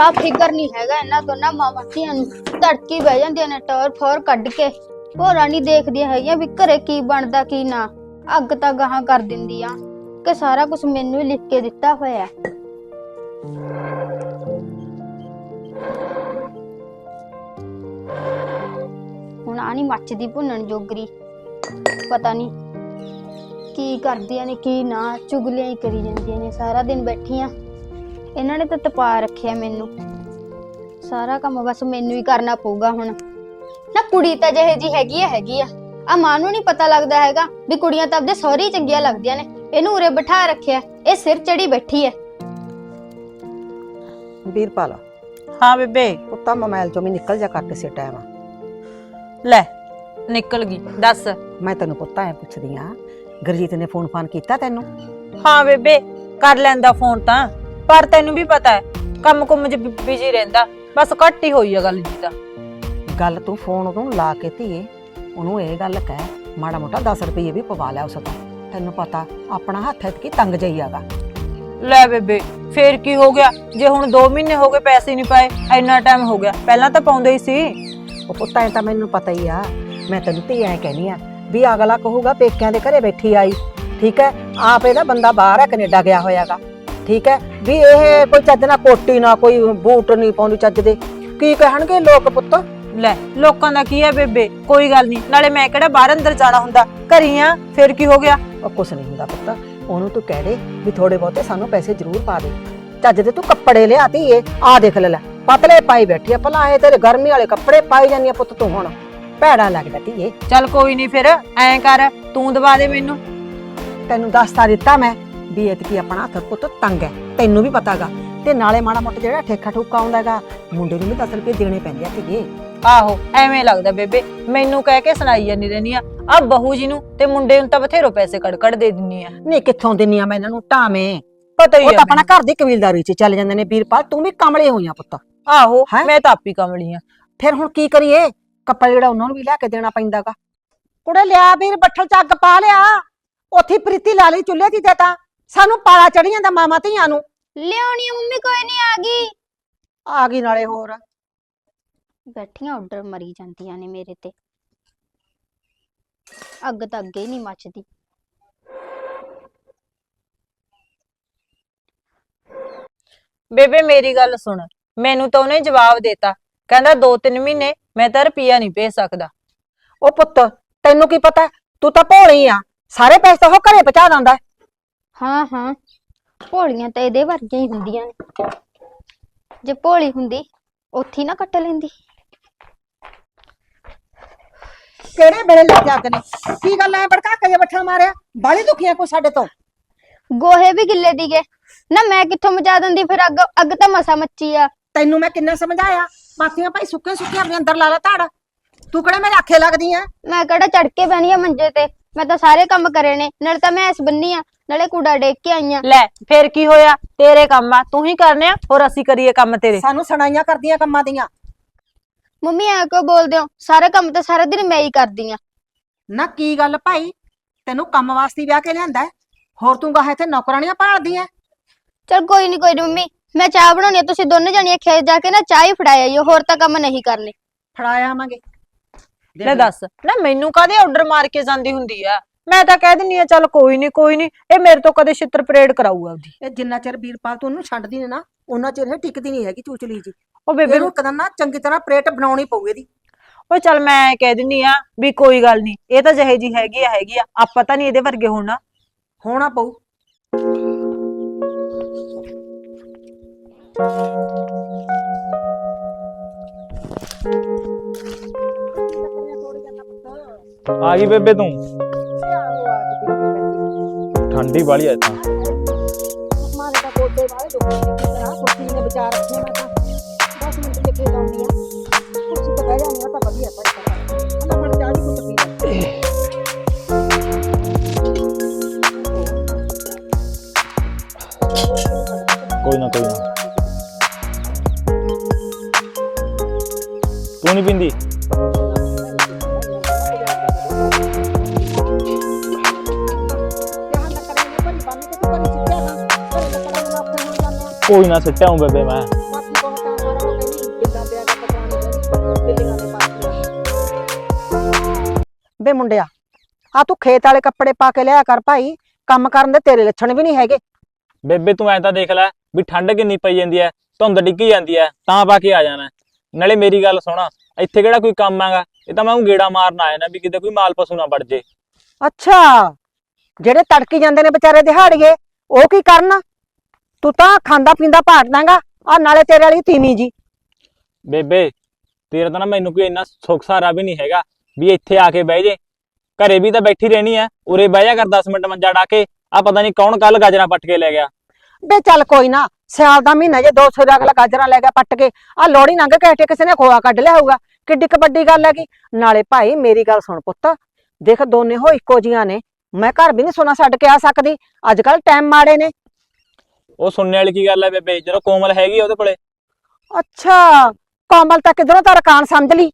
ਭੋਰਾ ਫਿਕਰ ਨਹੀਂ ਹੈਗਾ, ਇਹਨਾਂ ਦੋਨਾਂ ਮਾਵਾਂ ਧੀਆਂ ਨੂੰ ਧੜਕੀ ਬਹਿ ਜਾਂਦੀਆਂ ਨੇ, ਟੌਰ ਫੋਰ ਕੱਢ ਕੇ। ਭੋਰਾ ਨਹੀਂ ਦੇਖਦੀਆਂ ਹੈਗੀਆਂ ਵੀ ਘਰੇ ਕੀ ਬਣਦਾ, ਕੀ ਨਾ। ਅੱਗ ਤਾਂ ਗਾਹਾਂ ਕਰ ਦਿੰਦੀ ਆ ਕਿ ਸਾਰਾ ਕੁਝ ਮੈਨੂੰ ਹੀ ਲਿਖ ਕੇ ਦਿੱਤਾ ਹੋਇਆ। ਹੈ। ਹੁਣ ਆ ਨਹੀਂ ਮੱਚਦੀ ਭੁੰਨਣ ਜੋਗਰੀ। ਪਤਾ ਨਹੀਂ ਕੀ ਕਰਦੀਆਂ ਨੇ, ਕੀ ਨਾ, ਚੁਗਲੀਆਂ ਹੀ ਕਰੀ ਜਾਂਦੀਆਂ ਨੇ, ਸਾਰਾ ਦਿਨ ਬੈਠੀਆਂ। ਇਹਨਾਂ ਨੇ ਤਾਂ ਤਪਾ ਰੱਖਿਆ ਮੈਨੂੰ। ਸਾਰਾ ਕੰਮ ਬਸ ਮੈਨੂੰ ਹੀ ਕਰਨਾ ਪਊਗਾ ਹੁਣ। ਨਾ ਕੁੜੀ ਤਾਂ ਜਿਹੇ ਜੀ ਹੈਗੀ ਆ ਹੈਗੀ ਆ। ਆ ਮਾਂ ਨੂੰ ਨਹੀਂ ਪਤਾ ਲੱਗਦਾ ਹੈਗਾ ਵੀ ਕੁੜੀਆਂ ਤਾਂ ਆਪਦੇ ਸਹੁਰੇ ਹੀ ਚੰਗੀਆਂ ਲੱਗਦੀਆਂ ਨੇ। ਇਹਨੂੰ ਉਰੇ ਬਿਠਾ ਰੱਖਿਆ ਇਹ ਸਿਰ ਚੜੀ ਬੈਠੀ ਹੈ ਵੀਰਪਾਲ। ਹਾਂ ਬੇਬੇ। ਪੁੱਤਾ ਮੋਬਾਈਲ ਚੋਂ ਵੀ ਨਿਕਲ ਜਾ ਕਰ ਕਿਸੇ ਟਾਈਮ ਲੈ ਨਿਕਲ ਗਈ ਦੱਸ। ਮੈਂ ਤੈਨੂੰ ਪੁੱਤਾ ਐ ਪੁੱਛਦੀ ਆ ਗੁਰਜੀਤ ਨੇ ਫੋਨ ਫਾਨ ਕੀਤਾ ਤੈਨੂੰ? ਹਾਂ ਬੇਬੇ ਕਰ ਲੈਂਦਾ ਫੋਨ ਤਾਂ। ਪਰ ਤੈਨੂੰ ਵੀ ਪਤਾ ਹੈ ਕੰਮ ਕੁੰਮ ਚ ਬਿਜ਼ੀ ਰਹਿੰਦਾ ਬਸ ਘੱਟ ਹੀ ਹੋਈ ਆ ਗੱਲ ਜੀ ਤਾਂ। ਗੱਲ ਤੂੰ ਫੋਨ ਉਹਨੂੰ ਲਾ ਕੇ ਧੀਏ ਉਹਨੂੰ ਇਹ ਗੱਲ ਕਹਿ ਮਾੜਾ ਮੋਟਾ 10 ਰੁਪਏ ਵੀ ਪਵਾ ਲਿਆ ਉਸ ਤੋਂ। ਤੈਨੂੰ ਪਤਾ ਆਪਣਾ ਹੱਥ ਐਤ ਕੀ ਤੰਗ ਜਾਈਆਗਾ ਲੈ ਬੇਬੇ ਫੇਰ ਕੀ ਹੋ ਗਿਆ? ਜੇ ਹੁਣ 2 ਮਹੀਨੇ ਹੋ ਗਏ ਪੈਸੇ ਨਹੀਂ ਪਾਏ ਇੰਨਾ ਟਾਈਮ ਹੋ ਗਿਆ। ਪਹਿਲਾਂ ਤਾਂ ਪਾਉਂਦੇ ਹੀ ਸੀ। ਉਹ ਪੁੱਤਾਂ ਤਾਂ ਮੈਨੂੰ ਪਤਾ ਹੀ ਆ ਮੈਂ ਤੈਨੂੰ ਧੀ ਐ ਕਹਿਨੀ ਆ ਵੀ ਅਗਲਾ ਕਹੂਗਾ ਪੇਕਿਆਂ ਦੇ ਘਰੇ ਬੈਠੀ ਆਈ। ਠੀਕ ਹੈ ਆਪ ਇਹਦਾ ਬੰਦਾ ਬਾਹਰ ਹੈ ਕੈਨੇਡਾ ਗਿਆ ਹੋਇਆਗਾ ਠੀਕ ਹੈ? ਵੀ ਇਹ ਕੋਈ ਚੱਜ ਨਾ ਕੋਟੀ ਨਾ ਕੋਈ ਬੂਟ ਨਹੀਂ ਪਾਉਂਦੀ ਚੱਜ ਦੇ। ਕੀ ਕਹਿਣਗੇ ਲੋਕ ਪੁੱਤ? ਲੈ ਲੋਕਾਂ ਦਾ ਕੀ ਹੈ ਬੇਬੇ? ਕੋਈ ਗੱਲ ਨਹੀਂ। ਨਾਲੇ ਮੈਂ ਕਿਹੜਾ ਬਾਹਰ ਅੰਦਰ ਜਾਣਾ ਹੁੰਦਾ? ਘਰੀ ਆ ਫੇਰ ਕੀ ਹੋ ਗਿਆ? ਉਹ ਕੁਛ ਨਹੀਂ ਹੁੰਦਾ ਪੁੱਤ। ਉਹਨੂੰ ਤੂੰ ਕਹਿ ਦੇ ਵੀ ਥੋੜੇ ਬਹੁਤੇ ਸਾਨੂੰ ਪੈਸੇ ਜ਼ਰੂਰ ਪਾ ਦੇ। ਚੱਜ ਦੇ ਤੂੰ ਕੱਪੜੇ ਲਿਆਤੀ ਏ ਆ ਦੇਖ ਲੈ ਲੈ। ਪਤਲੇ ਪਾਈ ਬੈਠੀ ਆ। ਭਲਾ ਇਹ ਤੇਰੇ ਗਰਮੀ ਵਾਲੇ ਕੱਪੜੇ ਪਾਈ ਜਾਂਦੀ ਆ ਪੁੱਤ ਤੂੰ ਹੁਣ। ਭੈੜਾ ਲੱਗਦਾ ਧੀਏ। ਚੱਲ ਕੋਈ ਨਹੀਂ ਫਿਰ ਐਂ ਕਰ। ਤੂੰ ਦਵਾ ਦੇ ਮੈਨੂੰ। ਤੈਨੂੰ ਦੱਸਤਾ ਦਿੱਤਾ ਮੈਂ। ਵੀ ਐਤਕੀ ਆਪਣਾ ਹੱਥ ਪੁੱਤ ਤੰਗ ਹੈ ਤੈਨੂੰ ਵੀ ਪਤਾਗਾ ਤੇ ਨਾਲੇ ਮਾੜਾ ਮੋਟਾ ਜਿਹੜਾ ਠੇਕਾ ਠੁਕਾ ਆਉਂਦਾਗਾ ਮੁੰਡੇ ਨੂੰ ਵੀ 10 ਰੁਪਏ ਦੇਣੇ ਪੈਂਦੇ ਆ ਧੀਏ ਆਹੋ ਐਵੇਂ ਲੱਗਦਾ ਬੇਬੇ ਮੈਨੂੰ ਕਹਿ ਕੇ ਸੁਣਾਈ ਜਾਂਦੀ ਰਹਿੰਦੀ ਆ। ਆ ਬਹੂ ਜੀ ਨੂੰ ਤੇ ਮੁੰਡੇ ਨੂੰ ਤਾਂ ਬਥੇਰੋ ਪੈਸੇ ਕੜ ਕੜ ਦੇ ਦਿੰਨੀ ਆ। ਨਹੀਂ ਕਿੱਥੋਂ ਦਿੰਨੀ ਆ ਮੈਂ ਇਹਨਾਂ ਨੂੰ? ਟਾਵੇਂ ਪਤਾ ਹੀ ਉਹ ਤਾਂ ਆਪਣਾ ਘਰ ਦੀ ਕਬੀਲਦਾਰੀ 'ਚ ਚੱਲ ਜਾਂਦੇ ਨੇ ਵੀਰਪਾਲ ਤੂੰ ਵੀ ਕਮਲੇ ਹੋਈਆਂ ਪੁੱਤ। ਆਹੋ ਹੈਂ? ਮੈਂ ਤਾਂ ਆਪੀ ਕਮਲੀ ਆ। ਫਿਰ ਹੁਣ ਕੀ ਕਰੀਏ? ਕੱਪੜਾ ਜਿਹੜਾ ਉਹਨਾਂ ਨੂੰ ਵੀ ਲਿਆ ਕੇ ਦੇਣਾ ਪੈਂਦਾਗਾ ਕੁੜੇ ਲਿਆ ਵੀਰ ਬੱਠਲ ਚ ਅੱਗ ਪਾ ਲਿਆ। ਉੱਥੇ ਹੀ ਪ੍ਰੀਤੀ ਲਾ ਲਈ ਚੁੱਲ੍ਹੇ ਦੀ ਤੇ ਤਾਂ। ਸਾਨੂੰ ਪਾਲਾ ਚੜੀ ਜਾਂਦਾ ਮਾਮਾ ਧੀਆਂ ਨੂੰ। ਲਿਆਉਣੀ ਆ ਮੰਮੀ ਕੋਈ ਨਹੀਂ ਆ ਗਈ। ਆ ਗਈ ਨਾਲੇ ਹੋਰ। ਬੈਠੀਆਂ ਆਰਡਰ ਮਰੀ ਜਾਂਦੀਆਂ ਨੇ ਮੇਰੇ ਤੇ। ਅੱਗ ਤਾਂ ਅੱਗੇ ਨਹੀਂ ਮੱਚਦੀ। ਬੇਬੇ ਮੇਰੀ ਗੱਲ ਸੁਣ। ਮੈਨੂੰ ਤਾਂ ਉਹਨੇ ਜਵਾਬ ਦੇਤਾ। ਕਹਿੰਦਾ 2-3 ਮਹੀਨੇ ਮੈਂ ਤਾਂ ਰੁਪਈਆ ਨਹੀਂ ਭੇਜ ਸਕਦਾ। ਉਹ ਪੁੱਤ ਤੈਨੂੰ ਕੀ ਪਤਾ? ਤੂੰ ਤਾਂ ਭੋਲੀ ਆ। ਸਾਰੇ ਪੈਸੇ ਤਾਂ ਉਹ ਘਰੇ ਪਹੁੰਚਾ ਦਿੰਦਾ। ਹੈ। ਹਾਂ ਹਾਂ। ਭੋਲੀਆਂ ਤਾਂ ਇਹਦੇ ਵਰਗੀਆਂ ਹੀ ਹੁੰਦੀਆਂ ਨੇ। ਜੇ ਭੋਲੀ ਹੁੰਦੀ ਉੱਥੇ ਹੀ ਨਾ ਕੱਟ ਲੈਂਦੀ। ਕਿਹੜੇ ਵੇਲੇ ਲੱਗ ਜਾਂਦੇ ਨੇ? ਕੀ ਗੱਲ ਐ? ਬੜਕਾ ਕੇ ਬੱਠਾ ਮਾਰਿਆ। ਬਾਲੀ ਦੁਖੀਆਂ ਕੋਈ ਸਾਡੇ ਤੋਂ। ਗੋਹੇ ਵੀ ਗਿੱਲੇ ਦੀਗੇ। ਨਾ ਮੈਂ ਕਿੱਥੋਂ ਮਚਾ ਦਿੰਦੀ ਫਿਰ? ਅੱਗ ਅੱਗ ਤਾਂ ਮਸਾ ਮੱਚੀ ਆ। ਤੈਨੂੰ ਮੈਂ ਕਿੰਨਾ ਸਮਝਾਇਆ? ਪਾਥੀਆਂ ਭਾਈ ਸੁੱਕੇ ਸੁੱਕੇ ਆਪਣੇ ਅੰਦਰ ਲਾ ਲੈ ਧਾੜ। ਤੂੰ ਕਿਹੜਾ ਮੇਰੇ ਆਖੇ ਲੱਗਦੀ ਐ? ਮੈਂ ਕਿਹੜਾ ਚੜ ਕੇ ਬਹਿਣੀ ਆ ਮੰਜੇ ਤੇ? ਮੈਂ ਤਾਂ ਸਾਰੇ ਕੰਮ ਕਰੇ ਨੇ। ਨਾਲੇ ਤਾਂ ਮੈਂ ਇਸ ਬੰਨੀ ਆ। ਨਾਲੇ ਕੂੜਾ ਡੇਕ ਕੇ ਆਈ ਆ। ਲੈ ਫੇਰ ਕੀ ਹੋਇਆ? ਤੇਰੇ ਕੰਮ ਆ ਤੂੰ ਹੀ ਕਰਨੇ ਆ ਹੋਰ ਅਸੀਂ ਕਰੀਏ ਕੰਮ ਤੇਰੇ। ਸਾਨੂੰ ਸੁਣਾਈਆਂ ਕਰਦੀਆਂ ਕੰਮਾਂ ਦੀਆਂ। ਮੰਮੀ ਐ ਕਿਉਂ ਬੋਲਦੇ ਹੋ? ਸਾਰੇ ਕੰਮ ਤਾਂ ਸਾਰਾ ਦਿਨ ਮੈਂ ਹੀ ਕਰਦੀ ਆ। ਨਾ ਕੀ ਗੱਲ ਭਾਈ? ਤੈਨੂੰ ਕੰਮ ਵਾਸਤੇ ਹੀ ਵਿਆਹ ਕੇ ਲਿਆਂਦਾ ਹੈ? ਹੋਰ ਤੂੰ ਗਾਹ ਇੱਥੇ ਨੌਕਰਾਣੀਆਂ ਭਾਲਦੀ ਐ? ਚਲ ਕੋਈ ਨਹੀਂ ਕੋਈ ਨੀ ਮੰਮੀ। ਮੈਂ ਚਾਹ ਬਣਾਉਣੀ ਆ ਤੁਸੀਂ ਦੋਨੇ ਜਣੀਆਂ ਖੇਤ ਜਾ ਕੇ ਨਾ ਚਾਹ ਹੀ ਫੜਾਇਆ ਆਇਓ ਹੋਰ ਤਾਂ ਕੰਮ ਨਹੀਂ ਕਰਨੇ। ਫੜਾਇਆ ਆਵਾਂਗੇ। ਲੈ ਦੱਸ ਨਾ ਮੈਨੂੰ ਕਾਹਦੇ ਆਰਡਰ ਮਾਰ ਕੇ ਜਾਂਦੀ ਹੁੰਦੀ ਆ? ਮੈਂ ਤਾਂ ਕਹਿ ਦਿੰਨੀ ਆ ਚੱਲ ਕੋਈ ਨਹੀਂ ਕੋਈ ਨਹੀਂ ਇਹ ਮੇਰੇ ਤੋਂ ਕਦੇ ਛਿੱਤਰ ਪਰੇਡ ਕਰਾਊਗਾ ਉਹਦੀ ਇਹ ਜਿੰਨਾ ਚਿਰ ਵੀਰਪਾਲ ਤੂੰ ਉਹਨੂੰ ਛੱਡਦੀ ਨੇ ਨਾ ਉਹਨਾਂ ਚਿਰ ਇਹ ਟਿਕਦੀ ਨਹੀਂ ਹੈਗੀ ਚੂਚਲੀ ਜੀ। ਉਹ ਬੇਬੇ ਇਹਨੂੰ ਕਦਮ ਨਾ ਚੰਗੀ ਤਰ੍ਹਾਂ ਪਲੇਟ ਬਣਾਉਣੀ ਪਊ ਇਹਦੀ। ਉਹ ਚੱਲ ਮੈਂ ਕਹਿ ਦਿੰਨੀ ਆ ਵੀ ਕੋਈ ਗੱਲ ਨਹੀਂ ਇਹ ਤਾਂ ਜਿਹੇ ਜੀ ਹੈਗੀ ਆ ਹੈਗੀ ਆ ਆਪਾਂ ਤਾਂ ਨਹੀਂ ਇਹਦੇ ਵਰਗੇ ਹੋਣਾ। ਹੋਣਾ ਪਊ। ਆ ਗਈ ਬੇਬੇ ਤੂੰ। ਠੰਡੀ ਵਾਲੀ ਐ ਤਾਂ ਕੋਈ ਨਾ ਸਿੱਟਿਆ ਹੂੰ ਬੇਬੇ ਮੈਂ ਬੇ ਮੁੰਡਿਆ ਆ ਤੂੰ ਖੇਤ ਵਾਲੇ ਕੱਪੜੇ ਪਾ ਕੇ ਲਿਆ ਕਰ ਭਾਈ ਕੰਮ ਕਰਨ ਦੇ ਤੇਰੇ ਲੱਛਣ ਵੀ ਨਹੀਂ ਹੈਗੇ। ਬੇਬੇ ਤੂੰ ਐ ਤਾਂ ਦੇਖ ਲੈ ਵੀ ਠੰਡ ਕਿੰਨੀ ਪਈ ਜਾਂਦੀ ਐ ਧੁੰਦ ਡਿੱਗੀ ਜਾਂਦੀ ਐ ਤਾਂ ਪਾ ਕੇ ਆ ਜਾਣਾ। ਨਾਲੇ ਮੇਰੀ ਗੱਲ ਸੁਣਾ ਇੱਥੇ ਕਿਹੜਾ ਕੋਈ ਕੰਮ ਆਗਾ ਇਹ ਤਾਂ ਮੈਂ ਉਹ ਗੇੜਾ ਮਾਰਨ ਆਇਆ ਨਾ ਵੀ ਕਿਤੇ ਕੋਈ ਮਾਲ ਪਸ਼ੂ ਨਾ ਵੜ ਜੇ। ਅੱਛਾ ਜਿਹੜੇ ਤੜਕੀ ਜਾਂਦੇ ਨੇ ਵਿਚਾਰੇ ਦਿਹਾੜੀਏ ਉਹ ਕੀ ਕਰਨਾ? ਤੂੰ ਤਾਂ ਖਾਂਦਾ ਪੀਂਦਾ ਭਾਟ ਦਾਂਗਾ। ਆ ਨਾਲੇ ਤੇਰੇ ਵਾਲੀ ਤੀਵੀਂ ਜੀ। ਬੇਬੇ ਤੇਰਾ ਤਾਂ ਨਾ ਮੈਨੂੰ ਕੋਈ ਇੰਨਾ ਸੁੱਖ ਸਾਰਾ ਵੀ ਨਹੀਂ ਹੈਗਾ ਵੀ ਇੱਥੇ ਆ ਕੇ ਬਹਿ ਜੇ। ਘਰੇ ਵੀ ਤਾਂ ਬੈਠੀ ਰਹਿਣੀ ਐ ਉਰੇ ਬਹਿ ਜਾ ਕਰ 10 ਮਿੰਟ ਮੰਜਾ ਡਾ ਕੇ। ਆ ਪਤਾ ਨਹੀਂ ਕੌਣ ਕੱਲ ਗਾਜਰਾਂ ਪੱਟ ਕੇ ਲੈ ਗਿਆ। ਬੇ ਚੱਲ ਕੋਈ ਨਾ ਸਿਆਲ ਦਾ ਮਹੀਨਾ ਜੇ 200 ਦਾ ਅਗਲਾ ਗਾਜਰਾਂ ਲੈ ਗਿਆ ਪੱਟ ਕੇ ਆ ਲੋੜੀ ਨੰਗ ਕੇ ਹਟੇ ਕਿਸੇ ਨੇ ਖੋਆ ਕੱਢ ਲਿਆ ਹੋਊਗਾ। ਕਿੱਡੀ ਕੁ ਵੱਡੀ ਗੱਲ ਹੈਗੀ। ਨਾਲੇ ਭਾਈ ਮੇਰੀ ਗੱਲ ਸੁਣ ਪੁੱਤ। ਦੇਖ ਦੋਨੇ ਹੋ ਇੱਕੋ ਜੀਆਂ ਨੇ। ਮੈਂ ਘਰ ਵੀ ਨਹੀਂ ਸੋਨਾ ਛੱਡ ਕੇ ਆ ਸਕਦੀ। ਅੱਜ ਕੱਲ ਟਾਈਮ ਮਾੜੇ ਨੇ। ਉਹ ਸੁਣਨੇ ਵਾਲੀ ਕੀ ਗੱਲ ਐ ਬੇਬੇ? ਜਦੋਂ ਕੋਮਲ ਹੈਗੀ ਆ ਉਹਦੇ ਕੋਲੇ। ਅੱਛਾ ਕੋਮਲ ਤਾਂ ਕਿਧਰੋਂ ਤਾਂ ਰਕਾਨ ਸਮਝ ਲਈ।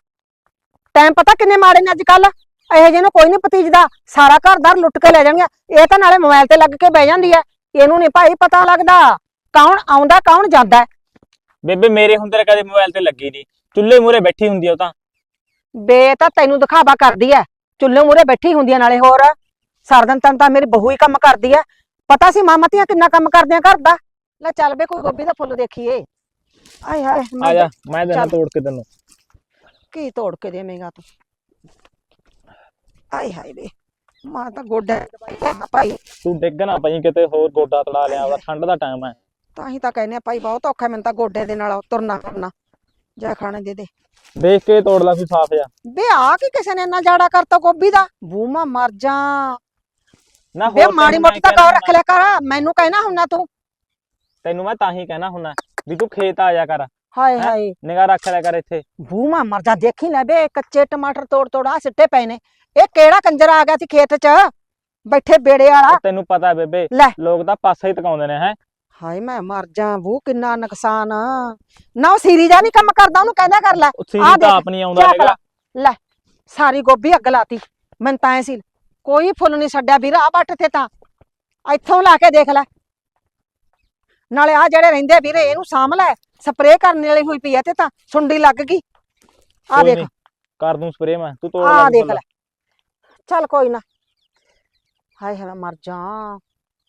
ਟਾਈਮ ਪਤਾ ਕਿੰਨੇ ਮਾੜੇ ਨੇ ਅੱਜ ਕੱਲ ਇਹੋ ਜਿਹੇ ਨੂੰ ਕੋਈ ਨਹੀਂ ਪਤੀਜਦਾ ਸਾਰਾ ਘਰ-ਦਾਰ ਲੁੱਟ ਕੇ ਲੈ ਜਾਣਗੇ ਇਹ ਤਾਂ ਨਾਲੇ ਮੋਬਾਈਲ ਤੇ ਲੱਗ ਕੇ ਬਹਿ ਜਾਂਦੀ ਐ ਇਹਨੂੰ ਨਹੀਂ ਭਾਈ ਪਤਾ ਲੱਗਦਾ। ਕੌਣ ਆਉਂਦਾ ਕੌਣ ਜਾਂਦਾ? ਹੈ। ਬੇਬੇ ਮੇਰੇ ਹੁੰਦੇ ਕਦੇ ਮੋਬਾਈਲ ਤੇ ਲੱਗੀ ਨਹੀਂ ਚੁੱਲ੍ਹੇ ਮੂਰੇ ਬੈਠੀ ਹੁੰਦੀ ਆ ਉਹ ਤਾਂ। ਬੇ ਤਾਂ ਤੈਨੂੰ ਦਿਖਾਵਾ ਕਰਦੀ ਐ ਚੁੱਲ੍ਹੇ ਮੂਰੇ ਬੈਠੀ ਹੁੰਦੀ ਐ ਨਾਲੇ ਹੋਰ। ਸਰਦਨ ਤਨ ਤਾਂ ਮੇਰੀ ਬਹੂ ਹੀ ਕੰਮ ਕਰਦੀ ਐ ਪਤਾ ਸੀ ਮਾਮਾ ਧੀਆਂ ਕਿੰਨਾ ਕੰਮ ਕਰਦੀਆਂ ਘਰ ਦਾ? ਲੈ ਚੱਲ ਬੇ ਕੋਈ ਗੋਭੀ ਦਾ ਫੁੱਲ ਦੇਖੀਏ। ਆਏ ਹਾਏ ਮੈਂ ਆ ਜਾ ਮੈਂ ਦੇਣਾ ਚੱਲ। ਤੋੜ ਕੇ ਤੈਨੂੰ। ਕੀ ਤੋੜ ਕੇ ਦੇਵੇਂਗਾ ਤੂੰ? ਆਏ ਹਾਏ ਵੇ ਮਾਂ ਤਾਂ ਗੋਡਾ ਦਵਾਈ ਲੈਣਾ ਭਾਈ ਤੂੰ ਡਿੱਗ ਨਾ ਪਈ ਕਿਤੇ ਹੋਰ ਗੋਡਾ ਤੜਾ ਲਿਆ ਵਾ ਠੰਡ ਦਾ ਟਾਈਮ ਐ ਤਾਂ ਹੀ ਤਾਂ ਕਹਿੰਦੇ ਆ ਭਾਈ ਬਹੁਤ ਔਖਾ ਮੈਨੂੰ ਤਾਂ ਗੋਡੇ ਦੇ ਨਾਲ ਤੁਰਨਾ ਫਿਰਨਾ। ਜਾ ਖਾਣੇ ਦੇ ਦੇ। ਦੇਖ ਕੇ ਤੋੜ ਲਾ ਕੋਈ ਸਾਫ਼ ਜਾ ਬੇ ਆ ਕੀ ਕਿਸੇ ਨੇ ਇੰਨਾ ਜਾੜਾ ਕਰਤਾ ਗੋਭੀ ਦਾ? ਬੂਮਾ ਮਰ ਜਾ। ਨਾ ਬੇ ਹੋਰ ਮਾੜੀ ਤੈਨੂੰ ਮੋਟੀ ਤਾਂ ਮੈਂ ਗੌਰ ਰੱਖ ਲਿਆ ਕਰ ਮੈਨੂੰ ਕਹਿਣਾ ਤੂੰ। ਤੈਨੂੰ ਮੈਂ ਤਾਂ ਹੀ ਕਹਿਣਾ ਹੁੰਨਾ ਵੀ ਤੂੰ ਖੇਤ ਆ ਜਾ ਕਰ। ਹਾਏ ਹੈਂ? ਹਾਏ। ਨਿਗਾਹ ਰੱਖ ਲਿਆ ਕਰ ਇੱਥੇ। ਬੂਮਾ ਮਰ ਜਾ ਦੇਖੀ ਲੈ ਬੇ ਕੱਚੇ ਟਮਾਟਰ ਤੋੜ ਤੋੜ ਆ ਸਿੱਟੇ ਪਏ ਨੇ। ਇਹ ਕਿਹੜਾ ਕੰਜਰ ਆ ਗਿਆ ਸੀ ਖੇਤ 'ਚ? ਬੈਠੇ ਬੇੜੇ ਵਾਲਾ। ਤੈਨੂੰ ਪਤਾ ਬੇਬੇ ਲੈ। ਲੋਕ ਤਾਂ ਪਾਸਾ ਹੀ ਟਕਾਉਂਦੇ ਨੇ ਹੈ? ਹਾਏ ਮੈਂ ਮਰ ਜਾ ਬੂ ਕਿੰਨਾ ਨੁਕਸਾਨ। ਆ। ਨਾ ਉਹ ਸੀਰੀ ਜਾ ਨਹੀਂ ਕੰਮ ਕਰਦਾ ਉਹਨੂੰ ਕਹਿੰਦਾ ਕਰ ਲੈ। ਸੀਰੀ ਤਾਂ ਦੇਖ, ਆਪ ਨਹੀਂ ਆਉਂਦਾ ਝਾਕ ਹੈਗਾ। ਲੈ ਸਾਰੀ ਗੋਭੀ ਅੱਗ ਲਾਤੀ। ਮੈਂ ਤਾਂ ਐ ਸੀ ਕੋਈ ਫੁੱਲ ਨਹੀਂ ਛੱਡਿਆ ਵੀਰ ਆ ਬੱਟ ਤੇ ਤਾਂ। ਇੱਥੋਂ ਲਾ ਕੇ ਦੇਖ ਲੈ। ਨਾਲੇ ਆ ਜਿਹੜੇ ਰਹਿੰਦੇ ਆ ਵੀਰੇ ਇਹਨੂੰ ਸਾਂਭ ਲੈ। ਸਪਰੇਅ ਕਰਨ ਵਾਲੀ ਹੋਈ ਪਈ ਆ ਤੇ ਤਾਂ ਸੁੰਡੀ ਲੱਗ ਗਈ। ਆ ਕੋਈ ਦੇਖ। ਕਰ ਦੂੰ ਸਪਰੇ ਮੈਂ ਤੂੰ ਤੋੜ ਆ ਲੈ ਦੇਖ ਫੁੱਲ। ਲੈ। ਚੱਲ ਕੋਈ ਨਾ। ਹਾਏ ਹਾਏ ਮੈਂ ਮਰ ਜਾ।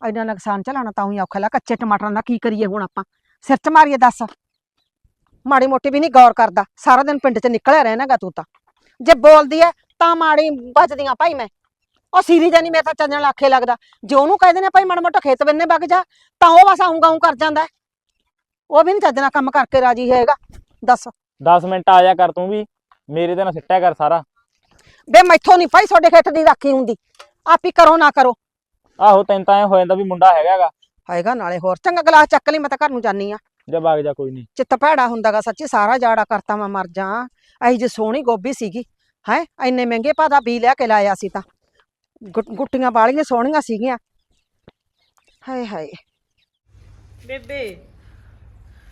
ਐਨਾ ਨੁਕਸਾਨ ਚਲਾਣਾ ਤਾਂ ਹੀ ਔਖਾ ਲਾ। ਕੱਚੇ ਟਮਾਟਰਾਂ ਦਾ ਕੀ ਕਰੀਏ ਹੁਣ ਆਪਾਂ? ਸਿਰ ਚ ਮਾਰੀਏ ਦੱਸ। ਮਾੜੀ ਮੋਟੀ ਵੀ ਨਹੀਂ ਗੌਰ ਕਰਦਾ। ਸਾਰਾ ਦਿਨ ਪਿੰਡ ਚ ਨਿਕਲਿਆ ਰਹਿਣਾਗਾ ਤੂੰ ਤਾਂ। ਜੇ ਬੋਲਦੀ ਐ ਤਾਂ ਮਾੜੀ ਵੱਜਦੀਆਂ ਭਾਈ ਮੈਂ। ਉਹ ਸੀਰੀ ਜਾਨੀ ਮੇਰੇ ਤਾਂ ਚੱਜਣ ਲਾਖੇ ਲੱਗਦਾ। ਜੇ ਉਹਨੂੰ ਕਹਿੰਦੇ ਨੇ ਭਾਈ ਮਾੜਾ ਮੋਟਾ ਖੇਤ ਬੰਨੇ ਵਗ ਜਾ ਤਾਂ ਉਹ ਬਸ ਆਉਂ ਗਾਉਂ ਕਰ ਜਾਂਦਾ ਹੈ। ਉਹ ਵੀ ਨਹੀਂ ਚੱਜਣਾ ਕੰਮ ਕਰਕੇ ਰਾਜੀ ਹੈਗਾ। ਦੱਸ। 10 ਮਿੰਟ ਆ ਜਾ ਕਰ ਤੂੰ ਵੀ। ਮੇਰੇ ਤੇ ਨਾ ਸਿੱਟਿਆ ਕਰ ਸਾਰਾ। ਬੇ ਮੈਥੋਂ ਨਹੀਂ ਭਾਈ ਤੁਹਾਡੇ ਖੇਤ ਦੀ ਰਾਖੀ ਹੁੰਦੀ। ਆਪ ਹੀ ਕਰੋ ਨਾ ਕਰੋ। ਆਹੋ ਤੈਨੂੰ ਤਾਂ ਐ ਹੋ ਜਾਂਦਾ ਵੀ ਮੁੰਡਾ ਹੈਗਾਗਾ ਹੈਗਾ। ਨਾਲੇ ਹੋਰ। ਚੰਗਾ ਗਲਾਸ ਚੱਕ ਲਈ ਮੈਂ ਤਾਂ ਘਰ ਨੂੰ ਜਾਨੀ ਆ ਜਾ ਵਗ ਜਾ ਕੋਈ ਨਹੀਂ ਚਿੱਤ ਭੈੜਾ ਹੁੰਦਾਗਾ ਸੱਚੀ ਸਾਰਾ ਜਾੜਾ ਕਰਤਾ ਮੈਂ ਮਰ ਜਾ। ਐਹੀ ਜੀ ਸੋਹਣੀ ਗੋਭੀ ਸੀਗੀ। ਹੈ ਇੰਨੇ ਮਹਿੰਗੇ ਭਾ ਦਾ ਬੀ ਲਿਆ ਕੇ ਲਾਇਆ ਸੀ ਤਾਂ। ਗੁੱਟ- ਗੁੱਟੀਆਂ ਵਾਲੀਆਂ ਸੋਹਣੀਆਂ ਸੀਗੀਆਂ। ਹਾਏ ਹਾਏ। ਬੇਬੇ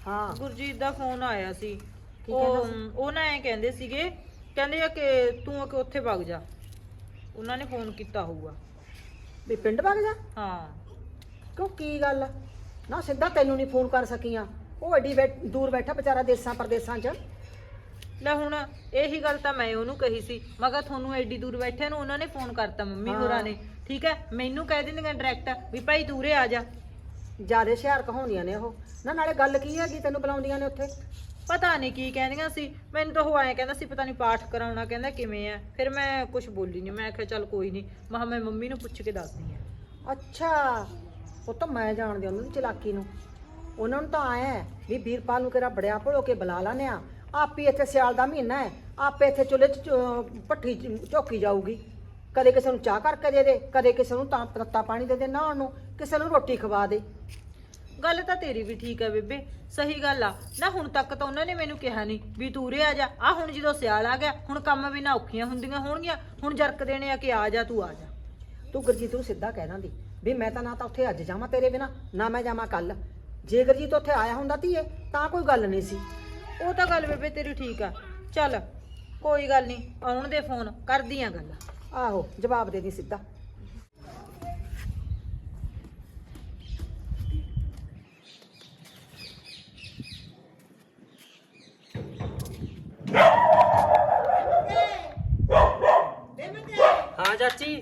ਹਾਂ। ਗੁਰਜੀਤ ਦਾ ਫੋਨ ਆਇਆ ਸੀ। ਉਹ ਉਹ ਨਾ ਐ ਕਹਿੰਦੇ ਸੀਗੇ ਕਹਿੰਦੇ ਆ ਕਿ ਤੂੰ ਆ ਕੇ ਉੱਥੇ ਵਗ ਜਾ। ਉਹਨਾਂ ਨੇ ਫੋਨ ਕੀਤਾ ਹੋਊਗਾ। ਵੀ ਪਿੰਡ ਵਗ ਜਾ? ਹਾਂ। ਕਿਉਂ ਕੀ ਗੱਲ ਆ? ਨਾ ਸਿੱਧਾ ਤੈਨੂੰ ਨਹੀਂ ਫੋਨ ਕਰ ਸਕੀਆਂ। ਉਹ ਐਡੀ ਬੈ- ਦੂਰ ਬੈਠਾ ਵਿਚਾਰਾ ਦੇਸਾਂ ਪ੍ਰਦੇਸਾਂ 'ਚ। ਲੈ ਹੁਣ ਇਹੀ ਗੱਲ ਤਾਂ ਮੈਂ ਉਹਨੂੰ ਕਹੀ ਸੀ ਮੈਂ ਕਿਹਾ ਤੁਹਾਨੂੰ ਐਡੀ ਦੂਰ ਬੈਠੇ ਨੂੰ ਉਹਨਾਂ ਨੇ ਫੋਨ ਕਰਤਾ ਮੰਮੀ ਹਾਂ। ਹੋਰਾਂ ਨੇ ਠੀਕ ਹੈ? ਮੈਨੂੰ ਕਹਿ ਦਿੰਦੀਆਂ ਡਾਇਰੈਕਟ ਵੀ ਭਾਈ ਦੂਰੇ ਆ ਜਾ। ਜਿਆਦੇ ਹੁਸ਼ਿਆਰ ਕਹਾਉਂਦੀਆਂ ਨੇ ਉਹ। ਨਾ ਨਾਲੇ ਗੱਲ ਕੀ ਹੈਗੀ ਤੈਨੂੰ ਬੁਲਾਉਂਦੀਆਂ ਨੇ ਉੱਥੇ? ਪਤਾ ਨਹੀਂ ਕੀ ਕਹਿੰਦੀਆਂ ਸੀ ਮੈਨੂੰ ਤਾਂ ਉਹ ਐਂ ਕਹਿੰਦਾ ਸੀ ਪਤਾ ਨਹੀਂ ਪਾਠ ਕਰਾਉਣਾ ਕਹਿੰਦਾ ਕਿਵੇਂ ਆ। ਫਿਰ ਮੈਂ ਕੁਝ ਬੋਲੀ ਨਹੀਂ ਮੈਂ ਕਿਹਾ ਚੱਲ ਕੋਈ ਨਹੀਂ ਮੈਂ ਕਿਹਾ ਮੈਂ ਮੰਮੀ ਨੂੰ ਪੁੱਛ ਕੇ ਦੱਸਦੀ ਆ ਅੱਛਾ ਉਹ ਤਾਂ ਮੈਂ ਜਾਣਦੀ ਉਹਨਾਂ ਦੀ ਚਲਾਕੀ ਨੂੰ। ਉਹਨਾਂ ਨੂੰ ਤਾਂ ਆਇਆ ਹੈ ਵੀ ਵੀਰਪਾਲ ਨੂੰ ਕਿਹੜਾ ਬੜਿਆ ਭੜੋ ਕੇ ਬੁਲਾ ਲਾਨੇ ਆ ਆਪੀ ਇੱਥੇ ਸਿਆਲ ਦਾ ਮਹੀਨਾ ਹੈ ਆਪੇ ਇੱਥੇ ਚੁੱਲ੍ਹੇ 'ਚ ਚ- ਭੱਠੀ 'ਚ ਝੋਕੀ ਜਾਊਗੀ। ਕਦੇ ਕਿਸੇ ਨੂੰ ਚਾਹ ਕਰਕੇ ਦੇ ਦੇ ਕਦੇ ਕਿਸੇ ਨੂੰ ਤਾਂ ਤੱਤਾ ਪਾਣੀ ਦੇ ਦੇ ਨਹਾਉਣ ਨੂੰ ਕਿਸੇ ਨੂੰ ਰੋਟੀ ਖਵਾ ਦੇ। ਗੱਲ ਤਾਂ ਤੇਰੀ ਵੀ ਠੀਕ ਹੈ ਬੇਬੇ ਸਹੀ ਗੱਲ ਆ। ਨਾ ਹੁਣ ਤੱਕ ਤਾਂ ਉਹਨਾਂ ਨੇ ਮੈਨੂੰ ਕਿਹਾ ਨਹੀਂ ਵੀ ਤੂੰ ਉਰੇ ਆ ਜਾ। ਆ ਹੁਣ ਜਦੋਂ ਸਿਆਲ ਆ ਗਿਆ ਹੁਣ ਕੰਮ ਵੀ ਨਾ ਔਖੀਆਂ ਹੁੰਦੀਆਂ ਹੋਣਗੀਆਂ। ਹੁਣ ਜਰਕ ਦੇਣੇ ਆ ਕਿ ਆ ਜਾ ਤੂੰ ਆ ਜਾ। ਤੂੰ ਗੁਰਜੀਤ ਨੂੰ ਸਿੱਧਾ ਕਹਿ ਦਿੰਦੀ ਵੀ ਮੈਂ ਤਾਂ ਨਾ ਤਾਂ ਉੱਥੇ ਅੱਜ ਜਾਵਾਂ ਤੇਰੇ ਬਿਨਾ ਨਾ ਮੈਂ ਜਾਵਾਂ ਕੱਲ ਜੇ ਗੁਰਜੀਤ ਉੱਥੇ ਆਇਆ ਹੁੰਦਾ ਧੀਏ ਤਾਂ ਕੋਈ ਗੱਲ ਨਹੀਂ ਸੀ। ਉਹ ਤਾਂ ਗੱਲ ਬੇਬੇ ਤੇਰੀ ਠੀਕ ਆ। ਚੱਲ ਕੋਈ ਗੱਲ ਨਹੀਂ ਆਉਣ ਦੇ ਫੋਨ ਕਰਦੀ ਆ ਗੱਲ। ਆਹੋ ਜਵਾਬ ਦੇ ਦੀ ਸਿੱਧਾ। ਹਾਂ ਚਾਚੀ।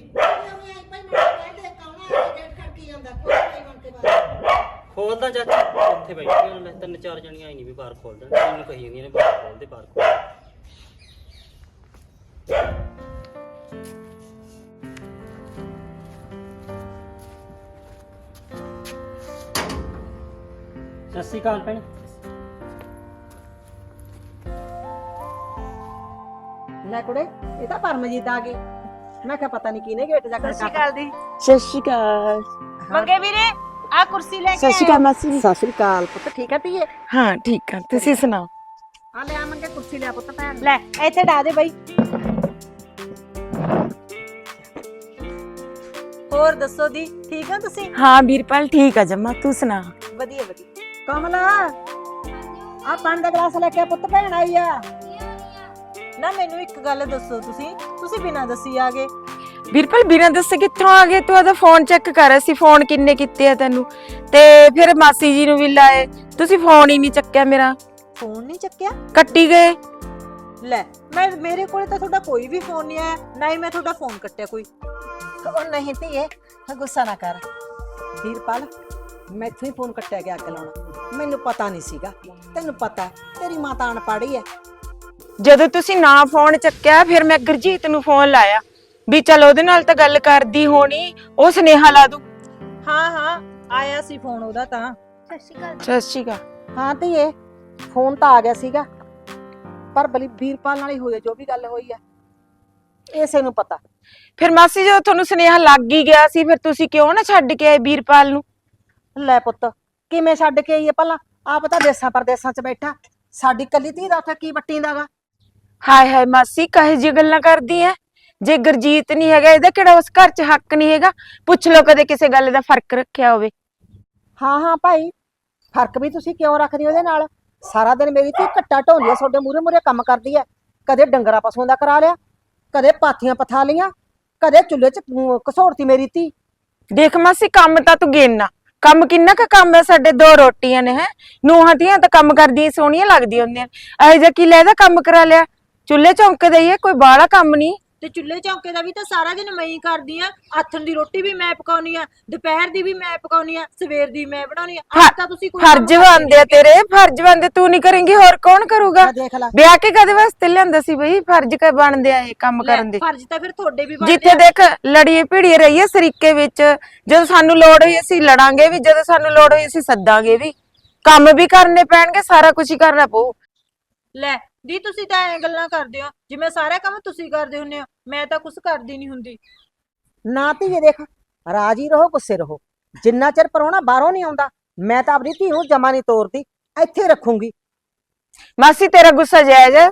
ਖੋਲਦਾ ਚਾਚੀ ਉੱਥੇ ਬਈ ਤਿੰਨ ਚਾਰ ਜਣੀਆਂ ਆਈ ਨਹੀਂ ਵੀ ਬਾਹਰ ਖੋਲ ਦੇਣ ਮੈਨੂੰ ਕਹੀ ਜਾਂਦੀਆਂ ਨੇ ਬਾਹਰ ਖੋਲ ਦੇ ਬਾਹਰ ਖੋਲ ਦੇ। ਸਤਿ ਸ਼੍ਰੀ ਅਕਾਲ ਭੈਣ। ਲੈ ਕੁੜੇ ਇਹ ਤਾਂ ਪਰਮਜੀਤ ਆ ਗਈ। ਮੈਂ ਕਿਹਾ ਪਤਾ ਨਹੀਂ ਕਿਹਨੇ ਗੇਟ ਜਾ ਕੇ ਸਤਿ ਸ਼੍ਰੀ ਅਕਾਲ ਦੀ। ਸਤਿ ਸ਼੍ਰੀ ਅਕਾਲ। ਮੰਗੇ ਵੀਰੇ। ਆ ਕੁਰਸੀ ਲੈ ਕੇ ਸਤਿ ਸ਼੍ਰੀ ਅਕਾਲ ਮਾਸੀ ਸਤਿ ਸ੍ਰੀ ਅਕਾਲ ਪੁੱਤ ਠੀਕ ਹੈ ਧੀਏ? ਹਾਂ ਠੀਕ ਆ। ਤੁਸੀਂ ਸੁਣਾਓ? ਆ ਲੈ ਆ ਮੰਗੇ ਕੁਰਸੀ ਲਿਆ ਪੁੱਤ ਭੈਣ। ਲੈ ਇੱਥੇ ਡਾ ਦੇ ਬਾਈ। ਹੋਰ ਦੱਸੋ ਦੀ ਠੀਕ ਹੋ ਤੁਸੀਂ? ਹਾਂ ਵੀਰਪਾਲ ਠੀਕ ਆ ਜਮਾ। ਤੂੰ ਸੁਣਾ? ਵਧੀਆ ਵਧੀਆ। ਕਮਲਾ ਆ ਪਾਣੀ ਦਾ ਗਲਾਸ ਲੈ ਕੇ ਆ, ਪੁੱਤ ਭੈਣ ਆਈ ਆ। ਨਾ ਮੈਨੂੰ ਇੱਕ ਗੱਲ ਦੱਸੋ ਤੁਸੀਂ। ਤੁਸੀਂ ਬਿਨਾਂ ਦੱਸੀ ਆ ਵੀਰਪਾਲ ਬਿਨਾਂ ਦੱਸੇ ਕਿੱਥੋਂ ਆ ਗਏ? ਤੂੰ ਆਦਾ ਫੋਨ ਚੈੱਕ ਕਰ ਅਸੀਂ ਫੋਨ ਕਿੰਨੇ ਕੀਤੇ ਆ ਤੈਨੂੰ? ਤੇ ਫਿਰ ਮਾਸੀ ਜੀ ਨੂੰ ਵੀ ਲਾਏ। ਤੁਸੀਂ ਫੋਨ ਹੀ ਨਹੀਂ ਚੱਕਿਆ ਮੇਰਾ। ਫੋਨ ਨਹੀਂ ਚੱਕਿਆ? ਕੱਟੀ ਗਏ। ਲੈ ਮੈਂ ਮੇਰੇ ਕੋਲੇ ਤਾਂ ਤੁਹਾਡਾ ਕੋਈ ਵੀ ਫੋਨ ਨਹੀਂ ਆਇਆ। ਨਾ ਹੀ ਮੈਂ ਤੁਹਾਡਾ ਫੋਨ ਕੱਟਿਆ ਕੋਈ। ਉਹ ਨਹੀਂ ਧੀਏ ਗੁੱਸਾ ਨਾ ਕਰ। ਵੀਰਪਾਲ ਮੈਥੋਂ ਹੀ ਫੋਨ ਕੱਟਿਆ ਗਿਆ ਅੱਗ ਲਾਉਣਾ। ਮੈਨੂੰ ਪਤਾ ਨਹੀਂ ਸੀਗਾ। ਤੈਨੂੰ ਪਤਾ ਤੇਰੀ ਮਾਂ ਤਾਂ ਅਨਪੜ੍ਹੀ ਹੈ ਜਦੋਂ ਤੁਸੀਂ ਨਾ ਫੋਨ ਚੱਕਿਆ ਫਿਰ ਮੈਂ ਗੁਰਜੀਤ ਨੂੰ ਫੋਨ ਲਾਇਆ। ਵੀ ਚਲ ਉਹਦੇ ਨਾਲ ਤਾਂ ਗੱਲ ਕਰਦੀ ਹੋਣੀ ਉਹ ਸੁਨੇਹਾ ਲਾ ਦੂ ਹਾਂ ਹਾਂ ਆਇਆ ਸੀ ਫੋਨ ਉਹਦਾ ਤਾਂ। ਸਤਿ ਸ਼੍ਰੀ ਅਕਾਲ। ਸਤਿ ਸ਼੍ਰੀ ਅਕਾਲ। ਹਾਂ ਧੀਏ ਫੋਨ ਤਾਂ ਆ ਗਿਆ ਸੀਗਾ। ਪਰ ਬਲੀ ਵੀਰਪਾਲ ਨਾਲ ਹੀ ਹੋਈ ਹੈ ਜੋ ਵੀ ਗੱਲ ਹੋਈ ਹੈ ਇਸੇ ਨੂੰ ਪਤਾ। ਫਿਰ ਮਾਸੀ ਜਦੋਂ ਤੁਹਾਨੂੰ ਸੁਨੇਹਾ ਲੱਗ ਹੀ ਗਿਆ ਸੀ ਫਿਰ ਤੁਸੀਂ ਕਿਉਂ ਨਾ ਛੱਡ ਕੇ ਆਏ ਵੀਰਪਾਲ ਨੂੰ? ਲੈ ਪੁੱਤ ਕਿਵੇਂ ਛੱਡ ਕੇ ਆਈਏ ਭਲਾ ਆਪ ਤਾਂ ਦੇਸਾਂ ਪਰਦੇਸਾਂ 'ਚ ਬੈਠਾ। ਸਾਡੀ ਕੱਲੀ ਧੀ ਦਾ ਉੱਥੇ ਕੀ ਵੱਟੀ ਦਾਗਾ ਹਾਏ ਹਾਏ ਮਾਸੀ ਕਹੇ ਜੀ ਗੱਲਾਂ ਕਰਦੀ ਐ? ਜੇ ਗੁਰਜੀਤ ਨਹੀਂ ਹੈਗਾ ਇਹਦਾ ਕਿਹੜਾ ਉਸ ਘਰ 'ਚ ਹੱਕ ਨਹੀਂ ਹੈਗਾ? ਪੁੱਛ ਲਓ ਕਦੇ ਕਿਸੇ ਗੱਲ ਦਾ ਫ਼ਰਕ ਰੱਖਿਆ ਹੋਵੇ। ਹਾਂ ਹਾਂ ਭਾਈ ਫ਼ਰਕ ਵੀ ਤੁਸੀਂ ਕਿਉਂ ਰੱਖਦੇ ਹੋ ਉਹਦੇ ਨਾਲ? ਸਾਰਾ ਦਿਨ ਮੇਰੀ ਧੀ ਘੱਟਾ ਢੋਂਦੀ ਆ ਤੁਹਾਡੇ ਮੂਰੇ ਮੂਰੇ ਕੰਮ ਕਰਦੀ ਹੈ ਕਦੇ ਡੰਗਰਾ ਪਸ਼ੂਆਂ ਦਾ ਕਰਾ ਲਿਆ ਕਦੇ ਪਾਥੀਆਂ ਪਥਾ ਲੀਆਂ ਕਦੇ ਚੁੱਲ੍ਹੇ 'ਚ ਅਮ, ਘਸੋੜਤੀ ਮੇਰੀ ਧੀ। ਦੇਖ ਮਾਸੀ ਕੰਮ ਤਾਂ ਤੂੰ ਗੇਨਾ ਕੰਮ ਕਿੰਨਾ ਕੁ ਕੰਮ ਹੈ ਸਾਡੇ ਦੋ ਰੋਟੀਆਂ ਨੇ ਹੈ? ਨੂੰਹਾਂ ਧੀਆਂ ਤਾਂ ਕੰਮ ਕਰਦੀਆਂ ਸੋਹਣੀਆਂ ਲੱਗਦੀਆਂ ਹੁੰਦੀਆਂ ਇਹੋ ਜਿਹਾ ਕੀ ਲੈਦਾ ਕੰਮ ਕਰਾ ਲਿਆ? ਚੁੱਲ੍ਹੇ ਚੌਂਕੇ ਦਾ ਹੀ ਹੈ ਕੋਈ ਬਾਹਲਾ ਕੰਮ ਨਹੀਂ। ਤੇ ਚੁੱਲ੍ਹੇ ਚੌਂਕੇ ਦਾ ਵੀ ਤਾਂ ਸਾਰਾ ਦਿਨ ਮੈਂ ਹੀ ਕਰਦੀ ਆ। ਆਥਣ ਦੀ ਰੋਟੀ ਵੀ ਮੈਂ ਪਕਾਉਣੀ ਆ ਦੁਪਹਿਰ ਦੀ ਵੀ ਮੈਂ ਪਕਾਉਣੀ ਆ ਸਵੇਰ ਦੀ ਮੈਂ ਬਣਾਉਣੀ ਆ। ਅੱਜ ਤਾਂ ਤੁਸੀਂ ਕੋਈ ਫਰਜ਼ ਬਣਦੇ ਆ ਤੇਰੇ ਫਰਜ਼ ਬਣਦੇ ਤੂੰ ਨਹੀਂ ਕਰੇਂਗੀ ਹੋਰ ਕੌਣ ਕਰੂਗਾ? ਆ ਦੇਖ ਲੈ। ਵਿਆਹ ਕੇ ਕਦੇ ਵਾਸਤੇ ਲਿਆਂਦਾ ਸੀ ਬਈ? ਫਰਜ਼ ਕ ਬਣਦੇ ਆ ਇਹ ਕੰਮ ਕਰਨ ਦੇ? ਫਰਜ਼ ਤਾਂ ਫਿਰ ਤੁਹਾਡੇ ਵੀ ਬਣਦੇ ਜਿੱਥੇ ਦੇਖ ਲੜੀਏ ਭਿੜੀਏ ਰਹੀਏ ਸਰੀਕੇ ਵਿੱਚ ਜਦੋਂ ਸਾਨੂੰ ਲੋੜ ਹੋਈ ਅਸੀਂ ਲੜਾਂਗੇ ਵੀ ਜਦੋਂ ਸਾਨੂੰ ਲੋੜ ਹੋਈ ਅਸੀਂ ਸੱਦਾਂਗੇ ਵੀ। ਕੰਮ ਵੀ ਕਰਨੇ ਪੈਣਗੇ ਸਾਰਾ ਕੁਝ ਹੀ ਕਰਨਾ ਪਊ। ਲੈ ਦੀ ਤੁਸੀਂ ਤਾਂ ਐ ਗੱਲਾਂ ਕਰਦੇ ਹੋ ਜਿਵੇਂ ਸਾਰਾ ਕੰਮ ਤੁਸੀਂ ਕਰਦੇ ਹੁੰਦੇ ਹੋ ਮੈਂ ਤਾਂ ਕੁਝ ਕਰਦੀ ਨਹੀਂ ਹੁੰਦੀ। ਨਾ ਧੀਏ ਦੇਖ ਰਾਜੀ ਰਹੋ ਗੁੱਸੇ ਰਹੋ। ਜਿੰਨਾ ਚਿਰ ਪਰੋਣਾ ਬਾਹਰੋਂ ਨਹੀਂ ਆਉਂਦਾ ਮੈਂ ਤਾਂ ਆਪਣੀ ਧੀ ਨੂੰ ਜਮਾ ਨਹੀਂ ਤੋਰਦੀ ਇੱਥੇ ਰੱਖੂੰਗੀ। ਮਾਸੀ ਤੇਰਾ ਗੁੱਸਾ ਜਾਇਜ਼ ਹੈ।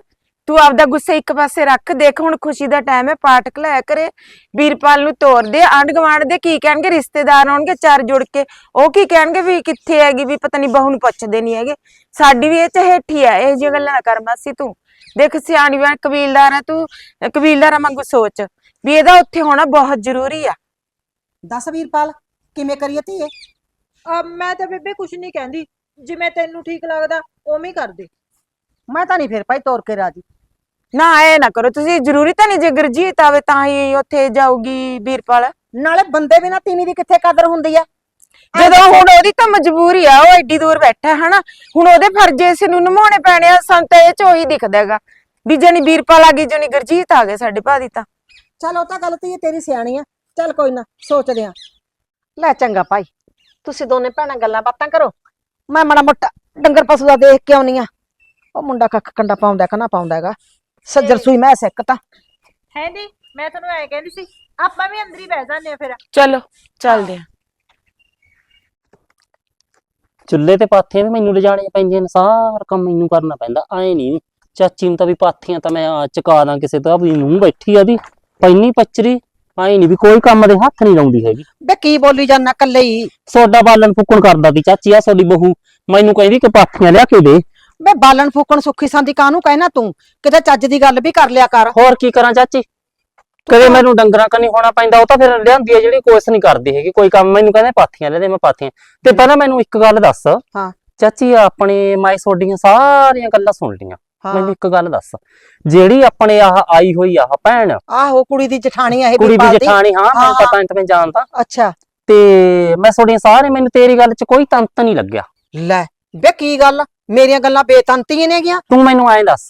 ਤੂੰ ਆਪਦਾ ਗੁੱਸੇ ਇੱਕ ਪਾਸੇ ਰੱਖ ਦੇਖ ਹੁਣ ਖੁਸ਼ੀ ਦਾ ਟਾਈਮ ਹੈ ਪਾਠ ਖਲਾਇਆ ਕਰੇ। ਵੀਰਪਾਲ ਨੂੰ ਤੋਰ ਦੇ ਆਂਢ ਗੁਆਂਢ ਦੇ ਕੀ ਕਹਿਣਗੇ? ਰਿਸ਼ਤੇਦਾਰ ਆਉਣਗੇ ਚਾਰ ਜੁੜ ਕੇ। ਉਹ ਕੀ ਕਹਿਣਗੇ ਵੀ ਕਿੱਥੇ ਹੈਗੀ ਵੀ ਪਤਾ ਨਹੀਂ ਬਹੂ ਨੂੰ ਪੁੱਛਦੇ ਨਹੀਂ ਹੈਗੇ। ਸਾਡੀ ਵੀ ਇਹ ਚ ਹੇਠੀ ਹੈ ਇਹ ਜਿਹੀਆਂ ਗੱਲਾਂ ਨਾ ਕਰ ਮਾਸੀ ਤੂੰ। ਦੇਖ ਸਿਆਣੀ ਬਣ ਕਬੀਲਦਾਰ ਹੈ ਤੂੰ ਕਬੀਲਦਾਰਾਂ ਵਾਂਗੂ ਸੋਚ ਵੀ ਇਹਦਾ ਉੱਥੇ ਹੋਣਾ ਬਹੁਤ ਜ਼ਰੂਰੀ ਆ। ਦੱਸ ਵੀਰਪਾਲ ਕਿਵੇਂ ਕਰੀਏ ਧੀਏ? ਆ ਮੈਂ ਤਾਂ ਬੇਬੇ ਕੁਝ ਨਹੀਂ ਕਹਿੰਦੀ। ਜਿਵੇਂ ਤੈਨੂੰ ਠੀਕ ਲੱਗਦਾ ਉਵੇਂ ਹੀ ਕਰ ਦੇ। ਮੈਂ ਤਾਂ ਨਹੀਂ ਫਿਰ ਭਾਈ ਤੋਰ ਕੇ ਰਾਜੀ। ਨਾ ਇਹ ਨਾ ਕਰੋ ਤੁਸੀਂ ਜ਼ਰੂਰੀ ਤਾਂ ਨਹੀਂ ਜੇ ਗੁਰਜੀਤ ਆਵੇ ਤਾਂ ਹੀ ਉੱਥੇ ਜਾਊਗੀ ਵੀਰਪਾਲ ਨਾਲੇ ਬੰਦੇ ਬਿਨਾ ਤੀਵੀਂ ਦੀ ਕਿੱਥੇ ਕਦਰ ਹੁੰਦੀ ਆ? ਜਦੋਂ ਹੁਣ ਉਹਦੀ ਤਾਂ ਮਜਬੂਰੀ ਆ ਉਹ ਐਡੀ ਦੂਰ ਬੈਠਾ ਹੈ ਹਨਾ? ਹੁਣ ਉਹਦੇ ਫਰਜ਼ ਇਸ ਨੂੰ ਨਿਭਾਉਣੇ ਪੈਣੇ ਆ ਸਾਨੂੰ ਤਾਂ ਇਹ ਚ ਉਹੀ ਦਿਖਦਾ ਹੈਗਾ। ਵੀ ਜਣੀ ਵੀਰਪਾਲ ਆ ਗਈ ਜਣੀ ਗੁਰਜੀਤ ਆ ਗਏ ਸਾਡੇ ਭਾਦੀ ਤਾਂ। ਚੱਲ ਉਹ ਤਾਂ ਗੱਲ ਧੀਏ ਤੇਰੀ ਸਿਆਣੀ ਆ। ਚੱਲ ਕੋਈ ਨਾ ਸੋਚਦੇ ਆ। ਲੈ ਚੰਗਾ ਭਾਈ ਤੁਸੀਂ ਦੋਨੇ ਭੈਣਾਂ ਗੱਲਾਂ ਬਾਤਾਂ ਕਰੋ। ਮੈਂ ਮਾੜਾ ਮੋਟਾ ਡੰਗਰ ਪਸ਼ੂ ਦਾ ਦੇਖ ਕੇ ਆਉਣੀ ਆ। ਉਹ ਮੁੰਡਾ ਕੱਖ ਕੰਡਾ ਪਾਉਂਦਾ ਕਿ ਨਾ ਪਾਉਂਦਾ ਹੈਗਾ। ਸੱਜਰ ਸੂਈ ਮੈਂ ਸਿੱਕ ਤਾਂ। ਹੈ ਦੀ ਮੈਂ ਤੁਹਾਨੂੰ ਐ ਕਹਿੰਦੀ ਸੀ ਆਪਾਂ ਵੀ ਅੰਦਰ ਹੀ ਬਹਿ ਜਾਂਦੇ ਆ ਫਿਰ। ਚਲੋ ਚੱਲਦੇ ਆ। ਚੁੱਲ੍ਹੇ ਤੇ ਪਾਥੀਆਂ ਵੀ ਮੈਨੂੰ ਲਿਜਾਣੀਆਂ ਪੈਂਦੀਆਂ ਨੇ ਸਾਰਾ ਕੰਮ ਮੈਨੂੰ ਕਰਨਾ ਪੈਂਦਾ ਐ ਨਹੀਂ ਚਾਚੀ ਨੂੰ ਤਾਂ ਵੀ ਪਾਥੀਆਂ ਤਾਂ ਮੈਂ ਆ ਚੁਕਾ ਦਾਂ ਕਿਸੇ ਤੋਂ ਵੀ ਨੂੰ ਬੈਠੀ ਆ ਦੀ ਪੈਣੀ ਪੱਚਰੀ ਐ ਨਹੀਂ ਵੀ ਕੋਈ ਕੰਮ ਦੇ ਹੱਥ ਨਹੀਂ ਲਾਉਂਦੀ ਹੈਗੀ। ਬੇ ਕੀ ਬੋਲੀ ਜਾਂਦਾ ਕੱਲੇ ਹੀ। ਸੋਡਾ ਬਾਲਣ ਫੁੱਕਣ ਕਰਦਾ ਦੀ ਚਾਚੀ ਆ ਤੁਹਾਡੀ ਬਹੂ ਮੈਨੂੰ ਕਹਿੰਦੀ ਕਿ ਪਾਥੀਆਂ ਲਿਆ ਕੇ ਦੇ। ਬੇ ਬਾਲਣ ਫੂਕਣ ਸੁੱਖੀ ਸੰਦੀ ਕਾਹਨੂੰ ਕਹਿਣਾ ਤੂੰ? ਕਿਤੇ ਚੱਜ ਦੀ ਗੱਲ ਵੀ ਕਰ ਲਿਆ ਕਰ। ਹੋਰ ਕੀ ਕਰਾਂ ਚਾਚੀ? ਕਦੇ ਮੈਨੂੰ ਡੰਗਰਾਂ ਕਨੀ ਹੋਣਾ ਪੈਂਦਾ ਉਹ ਤਾਂ ਫਿਰ ਲਿਆਂਦੀ ਹੈ ਜਿਹੜੀ ਕੋਸ ਨਹੀਂ ਕਰਦੀ ਹੈਗੀ। ਕੋਈ ਕੰਮ ਮੈਨੂੰ ਕਹਿੰਦੇ ਪਾਥੀਆਂ ਲੈ ਦੇ ਮੈਂ ਪਾਥੀਆਂ ਤੇ ਪਹਿਲਾਂ ਮੈਨੂੰ ਇੱਕ ਗੱਲ ਦੱਸ। ਹਾਂ। ਚਾਚੀ ਆਪਣੇ ਮਾਈ ਸੋਡੀਆਂ ਸਾਰੀਆਂ ਗੱਲਾਂ ਸੁਣ ਲੀਆਂ ਮੈਨੂੰ ਇੱਕ ਗੱਲ ਦੱਸ। ਜਿਹੜੀ ਆਪਣੇ ਆਹ ਆਈ ਹੋਈ ਆਹ ਭੈਣ ਆਹੋ ਕੁੜੀ ਦੀ ਜਠਾਣੀ ਆ ਇਹ ਕੁੜੀ ਦੀ ਜਠਾਣੀ ਹਾਂ ਮੈਨੂੰ। ਪਤਾ ਨਹੀਂ ਤੇ ਮੈਂ ਜਾਣਦਾ। ਅੱਛਾ। ਤੇ ਮੈਂ ਤੁਹਾਡੀਆਂ ਸਾਰੇ ਮੈਨੂੰ ਤੇਰੀ ਗੱਲ 'ਚ ਕੋਈ ਤੰਤ ਨਹੀਂ ਲੱਗਿਆ। ਲੈ ਬੇ ਕੀ ਗੱਲ? ਮੇਰੀਆਂ ਗੱਲਾਂ ਬੇਤੰਤੀਆਂ ਨੇ ਗਿਆ ਤੂੰ ਮੈਨੂੰ ਐਂ ਦੱਸ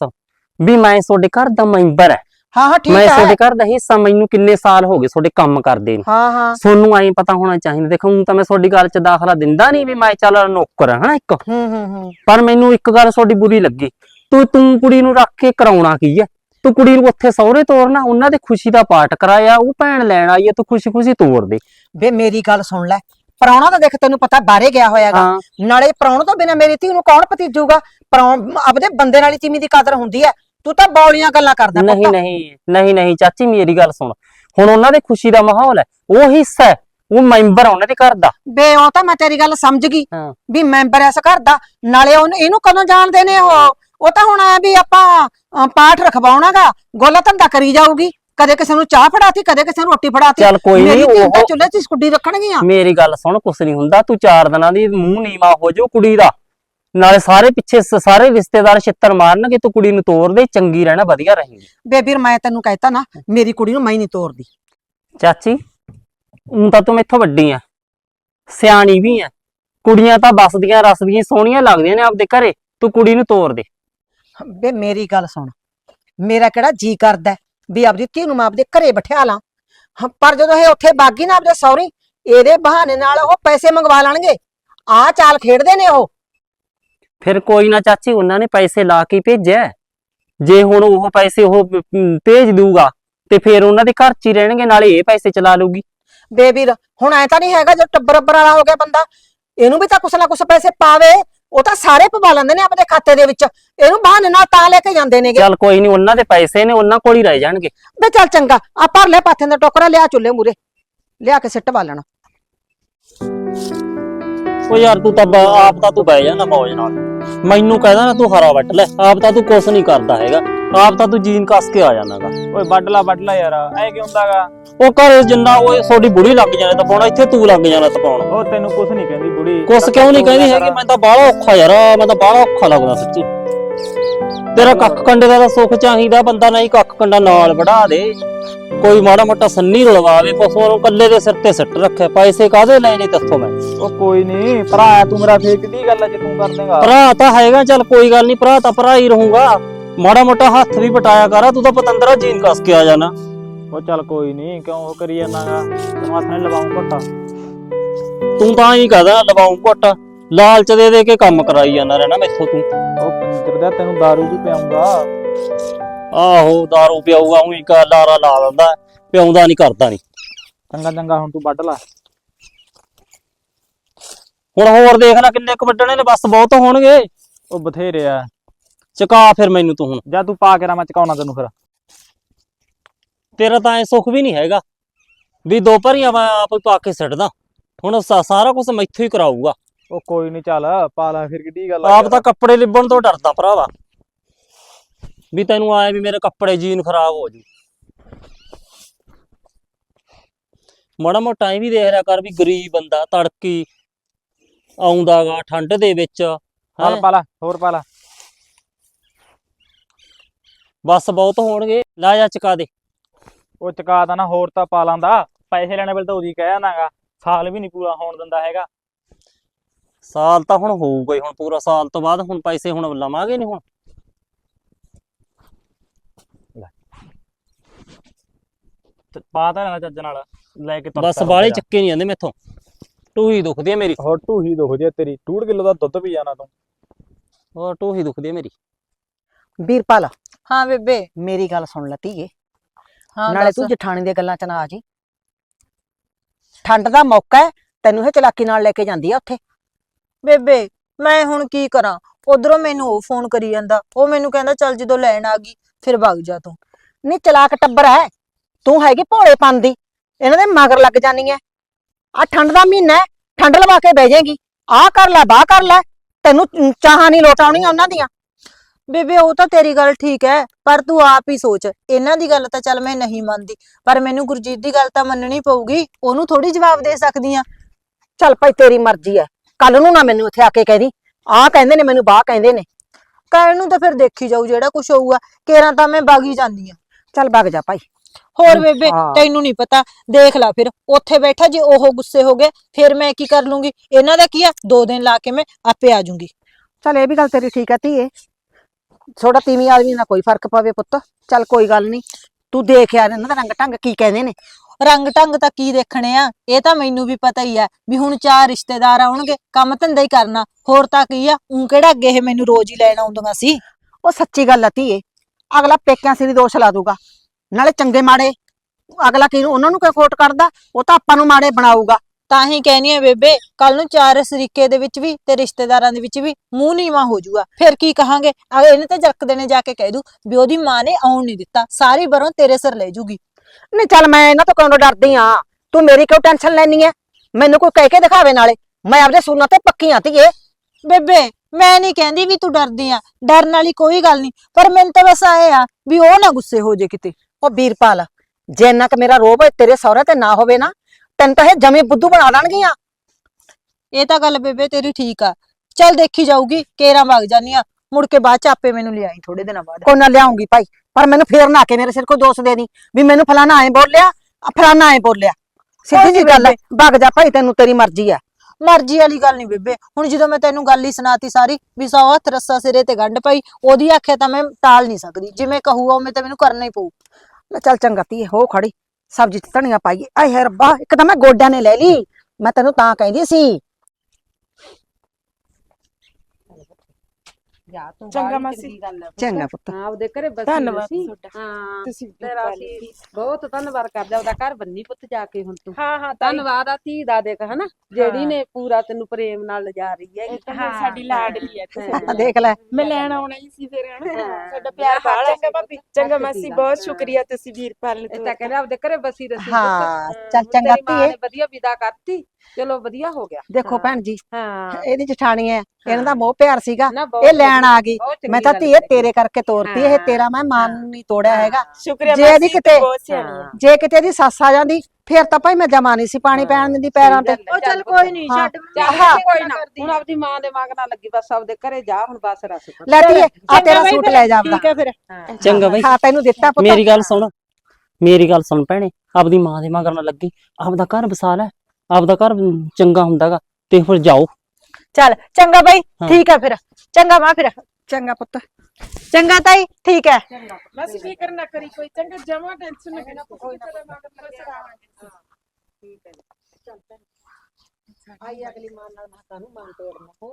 ਵੀ ਮੈਂ ਤੁਹਾਡੇ ਘਰ ਦਾ ਮੈਂਬਰ ਹੈ। ਹਾਂ ਹਾਂ ਠੀਕ ਮੈਂ ਹੈ। ਤੁਹਾਡੇ ਘਰ ਦਾ ਹਿੱਸਾ ਮੈਨੂੰ ਕਿੰਨੇ ਸਾਲ ਹੋ ਗਏ ਤੁਹਾਡੇ ਕੰਮ ਕਰਦੇ ਨੂੰ। ਹਾਂ ਹਾਂ। ਤੁਹਾਨੂੰ ਐਂ ਪਤਾ ਹੋਣਾ ਚਾਹੀਦਾ। ਦੇਖੋ ਤਾਂ ਮੈਂ ਤੁਹਾਡੀ ਗੱਲ 'ਚ ਦਾਖਲਾ ਦਿੰਦਾ ਨਹੀਂ ਵੀ ਮੈਂ ਚੱਲ ਨੌਕਰ ਹਾਂ ਹਨਾ ਇੱਕ। ਹੂੰ ਹੂੰ ਹੂੰ। ਪਰ ਮੈਨੂੰ ਇੱਕ ਗੱਲ ਤੁਹਾਡੀ ਬੁਰੀ ਲੱਗੀ। ਤੂੰ ਤੂੰ ਕੁੜੀ ਨੂੰ ਰੱਖ ਕੇ ਕਰਾਉਣਾ ਕੀ ਹੈ? ਤੂੰ ਕੁੜੀ ਨੂੰ ਉੱਥੇ ਸਹੁਰੇ ਤੋਰਨਾ ਉਹਨਾਂ ਦੇ ਖੁਸ਼ੀ ਦਾ ਪਾਠ ਕਰਾਇਆ ਉਹ ਭੈਣ ਲੈਣ ਆਈ ਹੈ ਤੂੰ ਖੁਸ਼ੀ ਖੁਸ਼ੀ ਤੋਰ ਦੇ। ਬੇ ਮੇਰੀ ਗੱਲ ਸੁਣ ਲੈ। ਪ੍ਰਾਹੁਣਾ ਤਾਂ ਦੇਖ ਤੈਨੂੰ ਪਤਾ ਬਾਹਰੇ ਗਿਆ ਹੋਇਆਗਾ। ਹਾਂ। ਨਾਲੇ ਪ੍ਰਾਹੁਣ ਤੋਂ ਬਿਨਾ ਮੇਰੀ ਧੀ ਨੂੰ ਕੌਣ ਭਤੀਜੂਗਾ? ਪ੍ਰਾਹੁਣ ਆਪਦੇ ਬੰਦੇ ਨਾਲ ਹੀ ਤੀਮੀ ਦੀ ਕਦਰ ਹੁੰਦੀ ਹੈ ਤੂੰ ਤਾਂ ਬੌਲੀਆਂ ਗੱਲਾਂ ਕਰਦਾ ਨਹੀਂ ਪੁੱਤ। ਨਹੀਂ ਨਹੀਂ ਨਹੀਂ ਚਾਚੀ ਮੇਰੀ ਗੱਲ ਸੁਣ। ਹੁਣ ਉਹਨਾਂ ਦੇ ਖੁਸ਼ੀ ਦਾ ਮਾਹੌਲ ਹੈ ਉਹ ਹਿੱਸਾ ਹੈ ਉਹ ਮੈਂਬਰ ਆ ਉਹਨਾਂ ਦੇ ਘਰ ਦਾ। ਬੇ ਉਹ ਤਾਂ ਮੈਂ ਤੇਰੀ ਗੱਲ ਸਮਝ ਗਈ। ਹਾਂ। ਵੀ ਮੈਂਬਰ ਐਸ ਘਰ ਦਾ। ਨਾਲੇ ਉਹਨੂੰ ਇਹਨੂੰ ਕਦੋਂ ਜਾਣਦੇ ਨੇ ਉਹ? ਉਹ ਤਾਂ ਹੁਣ ਆ ਵੀ ਆਪਾਂ ਅ, ਪਾਠ ਰਖਵਾਉਣਾਗਾ। ਗੋਲਾ ਧੰਦਾ ਕਰੀ ਜਾਊਗੀ। ਕਦੇ ਕਿਸੇ ਨੂੰ ਚਾਹ ਫੜਾਤੀ ਕਦੇ ਕਿਸੇ ਨੂੰ ਰੋਟੀ ਫੜਾਤੀ। ਚੱਲ ਕੋਈ ਮੇਰੀ ਨਹੀਂ ਧੀ ਤਾਂ ਉਹ ਚੁੱਲ੍ਹੇ 'ਚ ਸਕੁੱਡੀ ਰੱਖਣਗੀਆਂ। ਮੇਰੀ ਗੱਲ ਸੁਣ ਕੁਛ ਨਹੀਂ ਹੁੰਦਾ ਤੂੰ ਚਾਰ ਦਿਨਾਂ ਦੀ ਮੂੰਹ ਨੀਵਾ ਹੋ ਜਾਓ ਕੁੜੀ ਦਾ। ਨਾਲੇ ਸਾਰੇ ਪਿੱਛੇ ਸ- ਸਾਰੇ ਰਿਸ਼ਤੇਦਾਰ ਛਿੱਤਰ ਮਾਰਨਗੇ ਤੂੰ ਕੁੜੀ ਨੂੰ ਤੋਰ ਦੇ ਚੰਗੀ ਰਹਿਣਾ ਵਧੀਆ ਰਹੇਗੀ। ਬੇਬੀਰ ਮੈਂ ਤੈਨੂੰ ਕਹਿਤਾ ਨਾ ਮੇਰੀ ਕੁੜੀ ਨੂੰ ਮੈਂ ਨਹੀਂ ਤੋਰਦੀ। ਚਾਚੀ ਉਂ ਤਾਂ ਤੂੰ ਮੈਥੋਂ ਵੱਡੀ ਆ ਸਿਆਣੀ ਵੀ ਆ ਕੁੜੀਆਂ ਤਾਂ ਬਸਦੀਆਂ ਰਸਦੀਆਂ ਸੋਹਣੀਆਂ ਲੱਗਦੀਆਂ ਨੇ ਆਪਦੇ ਘਰੇ। ਤੂੰ ਕੁੜੀ ਨੂੰ ਤੋਰ ਦੇ। ਬੇ ਮੇਰੀ ਗੱਲ ਸੁਣ। ਮੇਰਾ ਕਿਹੜਾ ਜੀ ਕਰਦਾ? ਹੈ ਵੀ ਆਪਦੀ ਧੀ ਨੂੰ ਮੈਂ ਆਪਦੇ ਘਰੇ ਬਿਠਾ ਲਾਂ। ਹਾਂ, ਪਰ ਜਦੋਂ ਇਹ ਉੱਥੇ ਬਾਗੀ ਨਾ ਆਪਦੇ ਸਹੁਰੇ ਇਹਦੇ ਬਹਾਨੇ ਨਾਲ ਉਹ ਪੈਸੇ ਮੰਗਵਾ ਲੈਣਗੇ। ਆਹ ਚਾਲ ਖੇਡਦੇ ਨੇ ਉਹ। ਫਿਰ ਕੋਈ ਨਾ ਚਾਚੀ ਉਹਨਾਂ ਨੇ ਪੈਸੇ ਲਾ ਕੇ ਭੇਜਿਆ ਹੈ। ਜੇ ਹੁਣ ਉਹ ਪੈਸੇ ਉਹ ਅਮ, ਭੇਜ ਦੂਗਾ ਤੇ ਫਿਰ ਉਹਨਾਂ ਦੇ ਘਰ 'ਚ ਹੀ ਰਹਿਣਗੇ ਨਾਲੇ ਇਹ ਪੈਸੇ ਚਲਾ ਲੂਗੀ ਬੇਬੀਰ ਹੁਣ ਐ ਤਾਂ ਨਹੀਂ ਹੈਗਾ ਜੋ ਟੱਬਰ ਅੱਬਰ ਵਾਲਾ ਹੋ ਗਿਆ ਬੰਦਾ ਇਹਨੂੰ ਵੀ ਤਾਂ ਕੁਛ ਨਾ ਕੁਛ ਪੈਸੇ ਪਾਵੇ। ਉਹ ਤਾਂ ਸਾਰੇ ਪਵਾ ਲੈਂਦੇ ਨੇ ਆਪਣੇ ਖਾਤੇ ਦੇ ਵਿੱਚ। ਇਹਨੂੰ ਬਹਾਨੇ ਨਾਲ ਤਾਂ ਲੈ ਕੇ ਜਾਂਦੇ ਨੇਗੇ। ਚੱਲ ਕੋਈ ਨਹੀਂ ਉਹਨਾਂ ਦੇ ਪੈਸੇ ਨੇ ਉਹਨਾਂ ਕੋਲ ਹੀ ਰਹਿ ਜਾਣਗੇ। ਬੇ ਚੱਲ ਚੰਗਾ ਆ ਭਰ ਲੈ ਪਾਥੀਆਂ ਦਾ ਟੋਕਰਾ ਲਿਆ ਚੁੱਲੇ ਮੂਰੇ ਲਿਆ ਕੇ ਸਿੱਟ ਵਾਲਣਾ। ਉਹ ਯਾਰ ਤੂੰ ਤਾਂ ਬ- ਆਪ ਤਾਂ ਤੂੰ ਬਹਿ ਜਾ ਨਾ ਮੌਜ ਨਾਲ। ਮੈਨੂੰ ਕਹਿਦਾ ਨਾ ਤੂੰ ਹਰਾ ਵੱਟ ਲੈ ਆਪ ਤਾਂ ਤੂੰ ਕੁਛ ਨਹੀਂ ਕਰਦਾ ਹੈਗਾ। ਆਪ ਤਾਂ ਤੂੰ ਜੀਨ ਕੱਸ ਕੇ ਆ ਜਾਣਾਗਾ ਓਏ ਵੱਢ ਲਾ ਵੱਢ ਲਾ ਯਾਰ ਐ ਕੀ ਹੁੰਦਾਗਾ? ਉਹ ਘਰ ਜਿੰਨਾ ਉਹ ਤੁਹਾਡੀ ਬੁੜੀ ਲੱਗ ਜਾਣਾ ਤਪਾਉਣਾ ਇੱਥੇ ਤੂੰ ਲੱਗ ਜਾਣਾ ਤਪਾਉਣ। ਉਹ ਤੈਨੂੰ ਕੁਝ ਨਹੀਂ ਕਹਿੰਦੀ ਬੁੜੀ। ਕੁਛ ਕਿਉਂ ਨਹੀਂ ਕਹਿੰਦੀ ਹੈਗੀ? ਮੈਂ ਤਾਂ ਬਾਹਲਾ ਔਖਾ ਯਾਰ ਮੈਂ ਤਾਂ ਬਾਹਲਾ ਔਖਾ ਲੱਗਦਾ ਸੱਚੀ। ਤੇਰਾ ਕੱਖ ਕੰਡੇ ਦਾ ਤਾਂ ਸੁੱਖ ਚਾਹੀਦਾ ਬੰਦਾ ਨਹੀਂ ਕੱਖ ਕੰਡਾ ਨਾਲ ਵੜਾ ਦੇ। ਕੋਈ ਮਾੜਾ ਮੋਟਾ ਸੰਨੀ ਰਲਵਾਵੇ ਪਸ਼ੂਆਂ ਨੂੰ ਕੱਲੇ ਦੇ ਸਿਰ ਤੇ ਸਿੱਟ ਰੱਖੇ। ਪੈਸੇ ਕਾਹਦੇ ਲੈਣੇ ਤੇਥੋਂ ਮੈਂ? ਉਹ ਕੋਈ ਨਹੀਂ ਭਰਾ ਤੂੰ ਮੇਰਾ ਫੇਰ ਕਿੱਡੀ ਗੱਲ ਜੇ ਤੂੰ ਕਰ ਦੇਗਾ ਭਰਾ ਤਾਂ ਹੈਗਾ ਚੱਲ ਕੋਈ ਗੱਲ ਨਹੀਂ ਭਰਾ ਤਾਂ ਭਰਾ ਹੀ ਰਹੂੰਗਾ। ਮਾੜਾ ਮੋਟਾ ਹੱਥ ਵੀ ਪਟਾਇਆ ਕਰ ਤੂੰ ਤਾਂ ਪਤੰਦਰਾ ਜੀਨ ਕੱਸ ਕੇ ਆ ਜਾਣਾ ਉਹ ਚੱਲ ਕੋਈ ਨਹੀਂ ਕਿਉਂ ਉਹ ਕਰੀ ਜਾਂਦਾਗਾ ਤੈਨੂੰ ਹੱਥ ਨਾਲ ਲਵਾਉਂ ਘੱਟਾ ਤੂੰ ਤਾਂ ਹੀ ਕਹਦਾ ਲਵਾਉਂ ਘੁੱਟ ਲਾਲਚ ਦੇ ਦੇ ਕੇ ਕੰਮ ਕਰਾਈ ਜਾਂਦਾ ਰਹਿਣਾ ਮੈਥੋਂ ਤੂੰ ਉਹ ਕੰਜਰ ਦਾ ਤੈਨੂੰ दारू ਵੀ ਪਿਆਉਂਗਾ ਆਹੋ दारू ਪਿਆਊਗਾ ਉਹੀ ਇੱਕ ਲਾਰਾ ਲਾ ਦਿੰਦਾ ਪਿਆਉਂਦਾ ਨਹੀਂ ਕਰਦਾ ਨਹੀਂ ਚੰਗਾ ਚੰਗਾ ਹੁਣ ਤੂੰ ਵੱਢ ਲਾ ਹੁਣ ਹੋਰ ਦੇਖ ਲੈ ਕਿੰਨੇ ਕੁ ਵੱਢਣੇ ਨੇ ਬਸ ਬਹੁਤ ਹੋਣਗੇ ਉਹ ਬਥੇਰੇ ਆ ਚਕਾ ਫਿਰ ਮੈਨੂੰ ਤੂੰ ਹੁਣ। ਜਾਂ ਤੂੰ ਪਾ ਕੇ ਰਾ ਮੈਂ ਚਕਾਉਣਾ ਤੈਨੂੰ ਫਿਰ। ਤੇਰਾ ਤਾਂ ਐ ਸੁੱਖ ਵੀ ਨਹੀਂ ਹੈਗਾ ਵੀ ਦੋ ਭਰੀਆਂ ਮੈਂ ਆਪ ਹੀ ਪਾ ਕੇ ਸਿੱਟਦਾ। ਹੁਣ ਸਾ- ਸਾਰਾ ਕੁਝ ਮੈਥੋਂ ਹੀ ਕਰਾਊਗਾ। ਉਹ ਕੋਈ ਨਹੀਂ ਚੱਲ ਪਾ ਲੈ ਫਿਰ ਕਿੱਡੀ ਗੱਲ ਆ ਆਪ। ਤਾਂ ਕੱਪੜੇ ਲਿਬਣ ਤੋਂ ਡਰਦਾ ਭਰਾਵਾ। ਵੀ ਤੈਨੂੰ ਆਏ ਵੀ ਮੇਰੇ ਕੱਪੜੇ ਜੀਨ ਖਰਾਬ ਹੋ ਜੂ। ਮਾੜਾ ਮੋਟਾ ਐ ਵੀ ਦੇਖ ਰਿਆ ਕਰ ਵੀ ਗਰੀਬ ਬੰਦਾ ਤੜਕੀ ਆਉਂਦਾਗਾ ਠੰਡ ਦੇ ਵਿੱਚ ਚੱਲ ਹੈਂ। ਪਾ ਲੈ ਹੋਰ ਪਾ ਲੈ। ਬਸ ਬਹੁਤ ਹੋਣਗੇ ਲੈ ਜਾ ਚਕਾ ਦੇ। ਉਹ ਚਕਾ ਦਾ ਨਾ ਹੋਰ ਤਾਂ ਪਾ ਲਾਂਦਾ। ਪੈਸੇ ਲੈਣੇ ਵੇਲੇ ਤਾਂ ਉਹਦੀ ਕਹਿ ਜਾਂਦਾਗਾ ਸਾਲ ਵੀ ਨਹੀਂ ਪੂਰਾ ਹੋਣ ਦਿੰਦਾ ਹੈਗਾ। ਸਾਲ ਤਾਂ ਹੁਣ ਹੋਊਗਾ ਹੀ ਹੁਣ ਪੂਰਾ ਸਾਲ ਤੋਂ ਬਾਅਦ ਹੁਣ ਪੈਸੇ ਹੁਣ ਲਵਾਂਗੇ ਨਹੀਂ ਹੁਣ। ਪਾ ਤਾਂ ਲੈਣਾ ਚੱਜ ਨਾਲ ਲੈ ਕੇ ਬਸ ਬਾਲੇ। ਚੱਕੇ ਨਹੀਂ ਜਾਂਦੇ ਮੈਥੋਂ। ਟੂਹੀ ਦੁਖਦੀ ਹੈ ਮੇਰੀ। ਹੋਰ ਢੂਹੀ ਦੁਖ ਜੇ ਤੇਰੀ 2 ਕਿਲੋ ਦਾ ਦੁੱਧ ਪੀ ਜਾਣਾ ਤੂੰ। ਹੋਰ ਟੂਹੀ ਦੁਖਦੀ ਹੈ ਮੇਰੀ। ਵੀਰਪਾਲ ਹਾਂ ਬੇਬੇ। ਮੇਰੀ ਗੱਲ ਸੁਣ ਲੈ ਧੀਏ। ਹਾਂ ਨਾਲੇ। ਤੂੰ ਜਠਾਣੀ ਦੇ ਗੱਲਾਂ ਚ ਨਾ ਆ ਜੀ। ਠੰਡ ਦਾ ਮੌਕਾ ਹੈ ਤੈਨੂੰ ਇਹ ਚਲਾਕੀ ਨਾਲ ਲੈ ਕੇ ਜਾਂਦੀ ਆ ਉੱਥੇ। ਬੇਬੇ ਮੈਂ ਹੁਣ ਕੀ ਕਰਾਂ? ਉਧਰੋਂ ਮੈਨੂੰ ਉਹ ਫੋਨ ਕਰੀ ਜਾਂਦਾ। ਉਹ ਮੈਨੂੰ ਕਹਿੰਦਾ ਚੱਲ ਜਦੋਂ ਲੈਣ ਆ ਗਈ ਫਿਰ ਵਗ ਜਾ ਤੂੰ। ਨਹੀਂ ਚਲਾਕ ਟੱਬਰ ਹੈ। ਤੂੰ ਹੈਗੀ ਭੋਲੇ ਦੀ। ਇਹਨਾਂ ਦੇ ਮਗਰ ਲੱਗ ਜਾਨੀ ਐ। ਆ ਠੰਡ ਦਾ ਮਹੀਨਾ ਹੈ। ਠੰਡ ਲਵਾ ਕੇ ਬਹਿ ਜਾਏਗੀ। ਆਹ ਕਰ ਲੈ ਬਾਹ ਕਰ ਲੈ। ਤੈਨੂੰ ਚਾਹਾਂ ਨਹੀਂ ਲੋਟਾਉਣੀਆਂ ਉਹਨਾਂ ਦੀਆਂ। ਬੇਬੇ ਉਹ ਤਾਂ ਤੇਰੀ ਗੱਲ ਠੀਕ ਹੈ ਪਰ ਤੂੰ ਆਪ ਹੀ ਸੋਚ। ਇਹਨਾਂ ਦੀ ਗੱਲ ਤਾਂ ਚੱਲ ਮੈਂ ਨਹੀਂ ਮੰਨਦੀ ਪਰ ਮੈਨੂੰ ਗੁਰਜੀਤ ਦੀ ਗੱਲ ਤਾਂ ਮੰਨਣੀ ਪਊਗੀ ਉਹਨੂੰ ਥੋੜੀ ਜਵਾਬ ਦੇ ਸਕਦੀ ਆ। ਚੱਲ ਭਾਈ ਤੇਰੀ ਮਰਜ਼ੀ ਐ। ਕੱਲ ਨੂੰ ਨਾ ਮੈਨੂੰ ਇੱਥੇ ਆ ਕੇ ਕਹਿਦੀ ਆਹ ਕਹਿੰਦੇ ਨੇ ਮੈਨੂੰ ਬਾਹ ਕਹਿੰਦੇ ਨੇ। ਕਹਿਣ ਨੂੰ ਤਾਂ ਫਿਰ ਦੇਖੀ ਜਾਊ ਜਿਹੜਾ ਕੁਝ ਹੋਊਗਾ ਕੇਰਾਂ ਤਾਂ ਮੈਂ ਹੀ ਜਾਂਦੀ ਆ। ਚੱਲ ਵਗ ਜਾ ਭਾਈ। ਹੋਰ ਬੇਬੇ ਹਾਂ। ਤੈਨੂੰ ਨਹੀਂ ਪਤਾ ਦੇਖ ਲੈ ਫਿਰ ਉੱਥੇ ਬੈਠਾ ਜੇ ਉਹ ਗੁੱਸੇ ਹੋ ਗਏ ਫਿਰ ਮੈਂ ਕੀ ਕਰ ਲੂੰਗੀ? ਇਹਨਾਂ ਦਾ ਕੀ ਆ? ਦੋ ਦਿਨ ਲਾ ਕੇ ਮੈਂ ਆਪੇ ਆ ਜਾਊਂਗੀ ਚੱਲ ਇਹ ਵੀ ਗੱਲ ਤੇਰੀ ਠੀਕ ਹੈ ਧੀਏ। ਥੋੜਾ ਤੀਵੀਂ ਆਦਮੀ ਨਾਲ ਕੋਈ ਫ਼ਰਕ ਪਵੇ ਪੁੱਤ। ਚੱਲ ਕੋਈ ਗੱਲ ਨਹੀਂ ਤੂੰ ਦੇਖ ਯਾਰ ਇਹਨਾਂ ਦਾ ਰੰਗ ਢੰਗ ਕੀ ਕਹਿੰਦੇ ਨੇ। ਰੰਗ ਢੰਗ ਤਾਂ ਕੀ ਦੇਖਣੇ ਆ? ਇਹ ਤਾਂ ਮੈਨੂੰ ਵੀ ਪਤਾ ਹੀ ਆ ਵੀ ਹੁਣ ਚਾਰ ਰਿਸ਼ਤੇਦਾਰ ਆਉਣਗੇ, ਕੰਮ ਧੰਦਾ ਹੀ ਕਰਨਾ। ਹੋਰ ਤਾਂ ਕੀ ਆ? ਉਂ ਕਿਹੜਾ ਅੱਗੇ ਇਹ ਮੈਨੂੰ ਰੋਜ਼ ਹੀ ਲੈਣ ਆਉਂਦੀਆਂ ਸੀ? ਉਹ ਸੱਚੀ ਗੱਲ ਆ ਧੀਏ, ਅਗਲਾ ਪੇਕਿਆਂ ਸਿਰ ਦੋਸ਼ ਲਾ ਦੂਗਾ। ਨਾਲੇ ਚੰਗੇ ਮਾੜੇ, ਅਗਲਾ ਕਿਹਨੂੰ ਉਹਨਾਂ ਨੂੰ ਕੋਈ ਕੋਟ ਕਰਦਾ? ਉਹ ਤਾਂ ਆਪਾਂ ਨੂੰ ਮਾੜੇ ਬਣਾਊਗਾ। ਤਾਂ ਹੀ ਕਹਿਨੀ ਆ ਬੇਬੇ ਕੱਲ ਨੂੰ ਚਾਰ ਸਰੀਕੇ ਦੇ ਵਿੱਚ ਵੀ ਤੇ ਰਿਸ਼ਤੇਦਾਰਾਂ ਦੇ ਵਿੱਚ ਵੀ ਮੂੰਹ ਨੀਵਾ ਹੋ ਜਾਊਗਾ ਫਿਰ ਕੀ ਕਹਾਂਗੇ? ਆ ਇਹਨੇ ਤਾਂ ਜਰਕ ਦੇਣੇ ਜਾ ਕੇ ਕਹਿ ਦੂ ਵੀ ਉਹਦੀ ਮਾਂ ਨੇ ਆਉਣ ਨਹੀਂ ਦਿੱਤਾ ਸਾਰੀ ਬਰੋਂ ਤੇਰੇ ਸਿਰ ਲੈ ਜੂਗੀ। ਨਹੀਂ ਚੱਲ ਮੈਂ ਇਹਨਾਂ ਤੋਂ ਕਿਉਂ ਡਰਦੀ ਆ? ਤੂੰ ਮੇਰੀ ਕਿਉਂ ਟੈਨਸ਼ਨ ਲੈਣੀ ਐ? ਮੈਨੂੰ ਕੋਈ ਕਹਿ ਕੇ ਦਿਖਾਵੇ ਨਾਲੇ। ਮੈਂ ਆਪਦੇ ਸੁਣਨਾ ਤੇ ਪੱਕੀ ਆ ਧੀਏ। ਬੇਬੇ ਮੈਂ ਨਹੀਂ ਕਹਿੰਦੀ ਵੀ ਤੂੰ ਡਰਦੀ ਆ। ਡਰਨ ਵਾਲੀ ਕੋਈ ਗੱਲ ਨਹੀਂ ਪਰ ਮੈਨੂੰ ਤਾਂ ਬਸ ਆਏ ਆ ਵੀ ਉਹ ਨਾ ਗੁੱਸੇ ਹੋ ਜੇ ਕਿਤੇ। ਉਹ ਵੀਰਪਾਲ ਜੇ ਇੰਨਾ ਕਿ ਮੇਰਾ ਰੋਬ ਤੇਰੇ ਸਹੁਰੇ ਤੇ ਨਾ ਹੋਵੇ ਨਾ ਤੈਨੂੰ ਤਾਂ ਇਹ ਜਮੇ ਬੁੱਧੂ ਬਣਾ ਦੇਣਗੀਆਂ। ਇਹ ਤਾਂ ਗੱਲ ਬੇਬੇ ਤੇਰੀ ਠੀਕ ਆ। ਚੱਲ ਦੇਖੀ ਜਾਊਗੀ ਕੇਰਾਂ ਵਗ ਜਾਨੀ ਆ। ਮੁੜ ਕੇ ਬਾਅਦ ਚ ਆਪੇ ਮੈਨੂੰ ਲਿਆਈ ਥੋੜੇ ਦਿਨਾਂ ਬਾਅਦ। ਕੋਈ ਨਾ ਲਿਆਉਂਗੀ ਭਾਈ ਪਰ ਮੈਨੂੰ ਫੇਰ ਨਾ ਕੇ ਮੇਰੇ ਸਿਰ ਕੋਈ ਦੋਸ਼ ਦੇ ਦੀ ਵੀ ਮੈਨੂੰ ਫਲਾਣਾ ਐ ਬੋਲਿਆ ਆ ਫਲਾਣਾ ਐ ਬੋਲਿਆ। ਸਿੱਧੀ ਜੀ ਗੱਲ ਐ ਭੱਗ ਜਾ ਭਾਈ ਤੈਨੂੰ ਤੇਰੀ ਮਰਜ਼ੀ ਆ। ਮਰਜ਼ੀ ਵਾਲੀ ਗੱਲ ਨਹੀਂ ਬੇਬੇ। ਹੁਣ ਜਦੋਂ ਮੈਂ ਤੈਨੂੰ ਗੱਲ ਹੀ ਸੁਣਾਤੀ ਸਾਰੀ ਵੀ ਸੌ ਹੱਥ ਰੱਸਾ ਸਿਰੇ ਤੇ ਗੰਢ ਪਈ ਉਹਦੀ ਆਖਿਆ ਤਾਂ ਮੈਂ ਟਾਲ ਨਹੀਂ ਸਕਦੀ। ਜਿਵੇਂ ਕਹੂਗਾ ਉਵੇਂ ਤਾਂ ਮੈਨੂੰ ਕਰਨਾ ਹੀ ਪਊ। ਲੈ ਚੱਲ ਚੰਗਾ ਧੀਏ ਹੋ ਖੜੀ। ਸਬਜ਼ੀ ਚ ਧਨੀਆ ਪਾਈਏ। ਆਏ ਹੈ ਰੱਬਾ, ਇੱਕ ਤਾਂ ਮੈਂ ਗੋਡਿਆਂ ਨੇ ਲੈ ਲਈ। ਮੈਂ ਤੈਨੂੰ ਤਾਂ ਕਹਿੰਦੀ ਸੀ ਚੰਗਾ ਮਾਸੀ ਚੰਗਾ ਪੁੱਤ ਹਾਂ ਆਪਦੇ ਘਰੇ ਬਸੀ ਧੰਨਵਾਦ ਰਸੀ। ਤੁਹਾਡਾ। ਹਾਂ ਤੁਸੀਂ ਤੇਰਾ ਅਸੀਂ ਬਹੁਤ ਧੰਨਵਾਦ ਕਰਦੇ ਆ ਉਹਦਾ ਘਰ ਬੰਨੀ ਪੁੱਤ ਜਾ ਕੇ ਹੁਣ ਤੂੰ ਹਾਂ ਹਾਂ ਧੰਨਵਾਦ ਆ ਧੀ ਦਾ ਦੇਖ ਹਨਾ ਜਿਹੜੀ ਹਾਂ। ਨੇ ਪੂਰਾ ਤੈਨੂੰ ਪ੍ਰੇਮ ਨਾਲ ਲਿਜਾ ਰਹੀ ਹੈ ਹਾਂ ਸਾਡੀ ਲਾਡਲੀ ਹੈ ਆ ਦੇਖ ਲੈ ਮੈਂ ਲੈਣ ਆਉਣਾ ਹੀ ਸੀ ਫਿਰ ਹਨਾ ਹਾਂ। ਸਾਡਾ ਪਿਆਰ ਬਾਹਲਾ ਚੰਗਾ ਚੰਗਾ ਭਾਬੀ। ਚੰਗਾ ਹੱਥ ਮਾਸੀ ਦੀ ਬਹੁਤ ਗੱਲ। ਸ਼ੁਕਰੀਆ ਤੁਸੀਂ ਵੀਰਪਾਲ ਨੇ ਇਹ ਤਾਂ ਕਹਿੰਦੇ ਆਪਦੇ ਘਰੇ ਬਸੀ ਰਸੀ ਹਾਂ, ਪੁੱਤ। ਚੱਲ ਹੁਣ ਚੰਗਾ ਤੇਰੀ ਮਾਂ ਧੀਏ। ਨੇ ਵਧੀਆ ਵਿਦਾ ਕਰਤੀ ਚਲੋ ਵਧੀਆ ਹੋ ਗਿਆ। ਦੇਖੋ ਹਾਂ। ਭੈਣ ਜੀ ਹਾਂ। ਇਹਦੀ ਜਠਾਣੀ ਐ ਇਹਨਾਂ ਦਾ ਮੋਹ ਪਿਆਰ ਸੀਗਾ। ਨਾ ਬਹੁਤ ਇਹ ਲੈਣ ਆ ਗਈ। ਬਹੁਤ ਚੰਗੀ ਮੈਂ ਤਾਂ ਗੱਲ ਧੀਏ ਹੈ। ਤੇਰੇ ਕਰਕੇ ਤੋਰਤੀ ਇਹ ਹਾਂ। ਤੇਰਾ ਮੈਂ ਮਨ ਨਹੀਂ ਤੋੜਿਆ ਹੈਗਾ। ਸ਼ੁਕਰੀਆ ਜੇ ਇਹਦੀ ਮਾਸੀ ਕਿਤੇ- ਬਹੁਤ ਸਿਆਣੀ ਹੈ ਜੇ ਕਿਤੇ ਇਹਦੀ ਸੱਸ ਆ ਜਾਂਦੀ ਫੇਰ ਤਾਂ ਭਾਈ ਮੈਂ ਜਮਾ ਨਹੀਂ ਸੀ ਪਾਣੀ ਪੈਣ ਦਿੰਦੀ ਪੈਰਾਂ ਤੇ। ਉਹ ਚੱਲ ਕੋਈ ਨਹੀਂ ਹਾਂ। ਛੱਡ ਚੱਲ ਹਾਂ। ਕੋਈ ਨਾ ਹੁਣ ਆਪਦੀ ਮਾਂ ਦੇ ਮੰਗ ਨਾ ਲੱਗੀ ਬਸ ਆਪਦੇ ਘਰੇ ਜਾ ਹੁਣ ਬਸ ਰਸ ਲੈ ਧੀਏ ਆ ਤੇਰਾ ਸੂਟ ਲੈ ਜਾ ਆਪਦਾ। ਠੀਕ ਹੈ ਫਿਰ। ਹਾਂ। ਚੰਗਾ ਬਈ। ਹਾਂ ਤੈਨੂੰ ਦਿੱਤਾ ਪੁੱਤ। ਮੇਰੀ ਗੱਲ ਸੁਣ। ਮੇਰੀ ਗੱਲ ਸੁਣ ਭੈਣੇ ਆਪਦੀ ਮਾਂ ਦੇ ਮਗਰ ਨਾ ਲੱਗੀ ਆਪਦਾ ਘਰ ਬਸਾ ਲੈ। ਆਪਦਾ ਘਰ ਚੰਗਾ ਹੁੰਦਾਗਾ ਤੇ ਫਿਰ ਜਾਓ। ਚੱਲ ਚੰਗਾ ਬਾਈ ਹਾਂ। ਠੀਕ ਹੈ ਫਿਰ। ਚੰਗਾ ਮਾਂ ਫਿਰ। ਚੰਗਾ ਪੁੱਤ। ਚੰਗਾ ਤਾਈ ਠੀਕ ਹੈ ਮਾਸੀ ਫਿਕਰ ਨਾ ਕਰੀ ਕੋਈ ਚੰਗਾ ਜਮਾ ਟੈਨਸ਼ਨ ਨਾ ਕਰੀ ਕੋਈ ਨਾ ਆਈ ਅਗਲੀ ਮਾਂ ਨਾਲ ਮਾਤਾ ਨੂੰ ਮਨ ਤੋੜਨਾ।